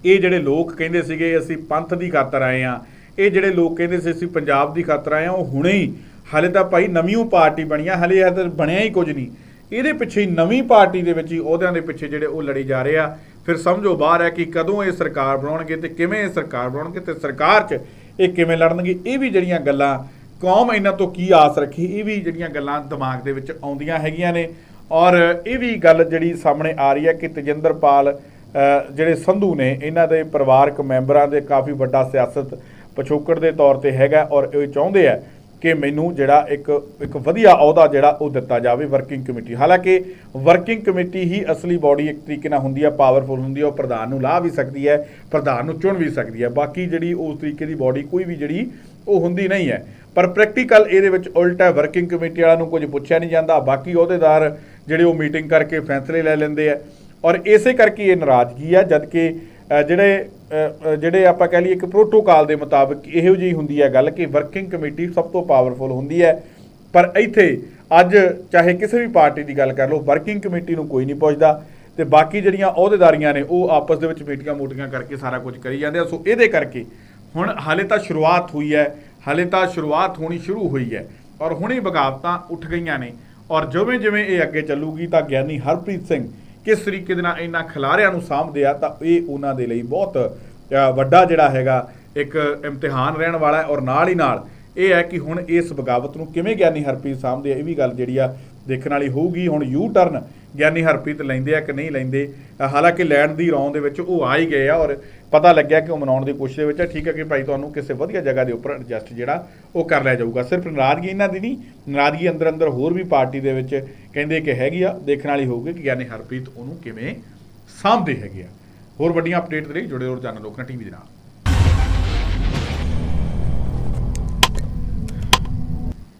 ਇਹ ਜਿਹੜੇ ਲੋਕ ਕਹਿੰਦੇ ਸੀਗੇ, ਅਸੀਂ ਪੰਥ ਦੀ ਖਾਤਰ ਆਏ ਆ ਇਹ ਜਿਹੜੇ ਲੋਕ ਕਹਿੰਦੇ ਸੀ, ਅਸੀਂ ਪੰਜਾਬ ਦੀ ਖਾਤਰ ਆਏ ਆ ਉਹ ਹੁਣੇ ਹੀ ਹਾਲੇ ਤਾਂ ਭਾਈ ਨਵੀਂ ਪਾਰਟੀ ਬਣੀ ਆ, ਹਲੇ ਇਹ ਤਾਂ ਬਣਿਆ ਹੀ ਕੁਝ ਨਹੀਂ। ਇਹਦੇ ਪਿੱਛੇ ਹੀ ਨਵੀਂ ਪਾਰਟੀ ਦੇ ਵਿੱਚ ਹੀ ਅਹੁਦਿਆਂ ਦੇ ਪਿੱਛੇ ਜਿਹੜੇ ਉਹ ਲੜੇ ਜਾ ਰਹੇ ਆ। ਫਿਰ ਸਮਝੋ ਬਾਹਰ ਹੈ ਕਿ ਕਦੋਂ ਇਹ ਸਰਕਾਰ ਬਣਾਉਣਗੇ ਤੇ ਕਿਵੇਂ ਇਹ ਸਰਕਾਰ ਬਣਾਉਣਗੇ ਤੇ ਸਰਕਾਰ 'ਚ ਇਹ ਕਿਵੇਂ ਲੜਨਗੇ ਇਹ ਵੀ ਜਿਹੜੀਆਂ ਗੱਲਾਂ ਕੌਮ ਇਹਨਾਂ ਤੋਂ ਕੀ ਆਸ ਰੱਖੀ ਇਹ ਵੀ ਜਿਹੜੀਆਂ ਗੱਲਾਂ ਦਿਮਾਗ ਦੇ ਵਿੱਚ ਆਉਂਦੀਆਂ ਹੈਗੀਆਂ ਨੇ। ਔਰ ਇਹ ਵੀ ਗੱਲ ਜਿਹੜੀ ਸਾਹਮਣੇ ਆ ਰਹੀ ਹੈ ਕਿ ਤਜਿੰਦਰਪਾਲ ਅ, ਜਿਹੜੇ ਸੰਧੂ ਨੇ ਇਹਨਾਂ ਦੇ ਪਰਿਵਾਰਕ ਮੈਂਬਰਾਂ ਦੇ ਕਾਫੀ ਵੱਡਾ ਸਿਆਸਤ ਪਿਛੋਕੜ ਦੇ ਤੌਰ ਤੇ ਹੈਗਾ ਔਰ ਇਹ ਚਾਹੁੰਦੇ ਆ ਕਿ ਮੈਨੂੰ ਜਿਹੜਾ ਇੱਕ ਇੱਕ ਵਧੀਆ ਅਹੁਦਾ ਜਿਹੜਾ ਉਹ ਦਿੱਤਾ ਜਾਵੇ ਵਰਕਿੰਗ ਕਮੇਟੀ ਹਾਲਾਂਕਿ ਵਰਕਿੰਗ ਕਮੇਟੀ ਹੀ ਅਸਲੀ ਬਾਡੀ ਇੱਕ ਤਰੀਕੇ ਨਾਲ ਹੁੰਦੀ ਹੈ ਪਾਵਰਫੁਲ ਹੁੰਦੀ ਹੈ ਉਹ ਪ੍ਰਧਾਨ ਨੂੰ ਲਾ ਵੀ ਸਕਦੀ ਹੈ, ਪ੍ਰਧਾਨ ਨੂੰ ਚੁਣ ਵੀ ਸਕਦੀ ਹੈ। ਬਾਕੀ ਜਿਹੜੀ ਉਸ ਤਰੀਕੇ ਦੀ ਬਾਡੀ ਕੋਈ ਵੀ ਜਿਹੜੀ, ਉਹ ਹੁੰਦੀ ਨਹੀਂ ਹੈ। ਪਰ ਪ੍ਰੈਕਟੀਕਲ ਇਹਦੇ ਵਿੱਚ ਉਲਟ ਹੈ ਵਰਕਿੰਗ ਕਮੇਟੀ ਵਾਲਿਆਂ ਨੂੰ ਕੁਝ ਪੁੱਛਿਆ ਨਹੀਂ ਜਾਂਦਾ। ਬਾਕੀ ਅਹੁਦੇਦਾਰ ਜਿਹੜੇ ਉਹ ਮੀਟਿੰਗ ਕਰਕੇ ਫੈਸਲੇ ਲੈ ਲੈਂਦੇ ਆ। ਔਰ ਇਸੇ ਕਰਕੇ ਇਹ ਨਾਰਾਜ਼ਗੀ ਆ, ਜਦਕਿ ਜਿਹੜੇ ਜਿਹੜੇ ਆਪਾਂ ਕਹਿ ਲਈਏ ਇੱਕ ਪ੍ਰੋਟੋਕਾਲ ਦੇ ਮੁਤਾਬਕ ਇਹੋ ਜਿਹੀ ਹੁੰਦੀ ਹੈ ਗੱਲ ਕਿ ਵਰਕਿੰਗ ਕਮੇਟੀ ਸਭ ਤੋਂ ਪਾਵਰਫੁਲ ਹੁੰਦੀ ਹੈ। ਪਰ ਇੱਥੇ ਅੱਜ ਚਾਹੇ ਕਿਸੇ ਵੀ ਪਾਰਟੀ ਦੀ ਗੱਲ ਕਰ ਲਓ ਵਰਕਿੰਗ ਕਮੇਟੀ ਨੂੰ ਕੋਈ ਨਹੀਂ ਪੁੱਛਦਾ ਤੇ ਬਾਕੀ ਜਿਹੜੀਆਂ ਅਹੁਦੇਦਾਰੀਆਂ ਨੇ, ਉਹ ਆਪਸ ਦੇ ਵਿੱਚ ਮੀਟਿੰਗਾਂ ਮੂਟੀਆਂ ਕਰਕੇ ਸਾਰਾ ਕੁਝ ਕਰੀ ਜਾਂਦੇ ਆ। ਸੋ ਇਹਦੇ ਕਰਕੇ ਹੁਣ ਹਾਲੇ ਤਾਂ ਸ਼ੁਰੂਆਤ ਹੋਈ ਹੈ, ਹਾਲੇ ਤਾਂ ਸ਼ੁਰੂਆਤ ਹੋਣੀ ਸ਼ੁਰੂ ਹੋਈ ਹੈ ਔਰ ਹੁਣੇ ਬਗਾਵਤਾਂ ਉੱਠ ਗਈਆਂ ਨੇ ਔਰ ਜਿਵੇਂ ਜਿਵੇਂ ਇਹ ਅੱਗੇ ਚੱਲੂਗੀ ਤਾਂ ਗਿਆਨੀ ਹਰਪ੍ਰੀਤ ਸਿੰਘ ਕਿਸ ਤਰੀਕੇ ਦੇ ਨਾਲ ਇਹਨਾਂ ਖਿਲਾਰਿਆਂ ਨੂੰ ਸਾਂਭਦੇ ਆ, ਤਾਂ ਇਹ ਉਹਨਾਂ ਦੇ ਲਈ ਬਹੁਤ ਵੱਡਾ ਜਿਹੜਾ ਹੈਗਾ ਇੱਕ ਇਮਤਿਹਾਨ ਰਹਿਣ ਵਾਲਾ ਔਰ ਨਾਲ ਹੀ ਨਾਲ ਇਹ ਹੈ ਕਿ ਹੁਣ ਇਸ ਬਗਾਵਤ ਨੂੰ ਕਿਵੇਂ ਗਿਆਨੀ ਹਰਪ੍ਰੀਤ ਸਾਹਮਣੇ ਇਹ ਵੀ ਗੱਲ ਜਿਹੜੀ ਆ ਦੇਖਣ ਵਾਲੀ ਹੋਊਗੀ। ਹੁਣ ਯੂ ਟਰਨ ਗਿਆਨੀ ਹਰਪ੍ਰੀਤ ਲੈਂਦੇ ਆ ਕਿ ਨਹੀਂ ਲੈਂਦੇ? ਹਾਲਾਂਕਿ ਲੈਣ ਦੀ ਰੌਂ ਦੇ ਵਿੱਚ ਉਹ ਆ ਹੀ ਗਏ ਆ ਔਰ ਪਤਾ ਲੱਗਿਆ ਕਿ ਉਹ ਮਨਾਉਣ ਦੀ ਕੋਸ਼ਿਸ਼ ਦੇ ਵਿੱਚ ਆ। ਠੀਕ ਹੈ ਕਿ ਭਾਈ ਤੁਹਾਨੂੰ ਕਿਸੇ ਵਧੀਆ ਜਗ੍ਹਾ ਦੇ ਉੱਪਰ ਐਡਜਸਟ ਜਿਹੜਾ ਉਹ ਕਰ ਲਿਆ ਜਾਊਗਾ। ਸਿਰਫ ਨਾਰਾਜ਼ਗੀ ਇਹਨਾਂ ਦੀ ਨਹੀਂ, ਨਾਰਾਜ਼ਗੀ ਅੰਦਰ ਅੰਦਰ ਹੋਰ ਵੀ ਪਾਰਟੀ ਦੇ ਵਿੱਚ ਕਹਿੰਦੇ ਕਿ ਹੈਗੀ ਆ। ਦੇਖਣ ਵਾਲੀ ਹੋਊਗੀ ਕਿ ਗਿਆਨੀ ਹਰਪ੍ਰੀਤ ਉਹਨੂੰ ਕਿਵੇਂ ਸਾਂਭਦੇ ਹੈਗੇ ਆ। ਹੋਰ ਵੱਡੀਆਂ ਅਪਡੇਟ ਦੇ ਲਈ ਜੁੜੇ ਰਹੋ ਚੈਨਲ ਲੋਕਨਾ ਟੀਵੀ ਦੇ ਨਾਲ।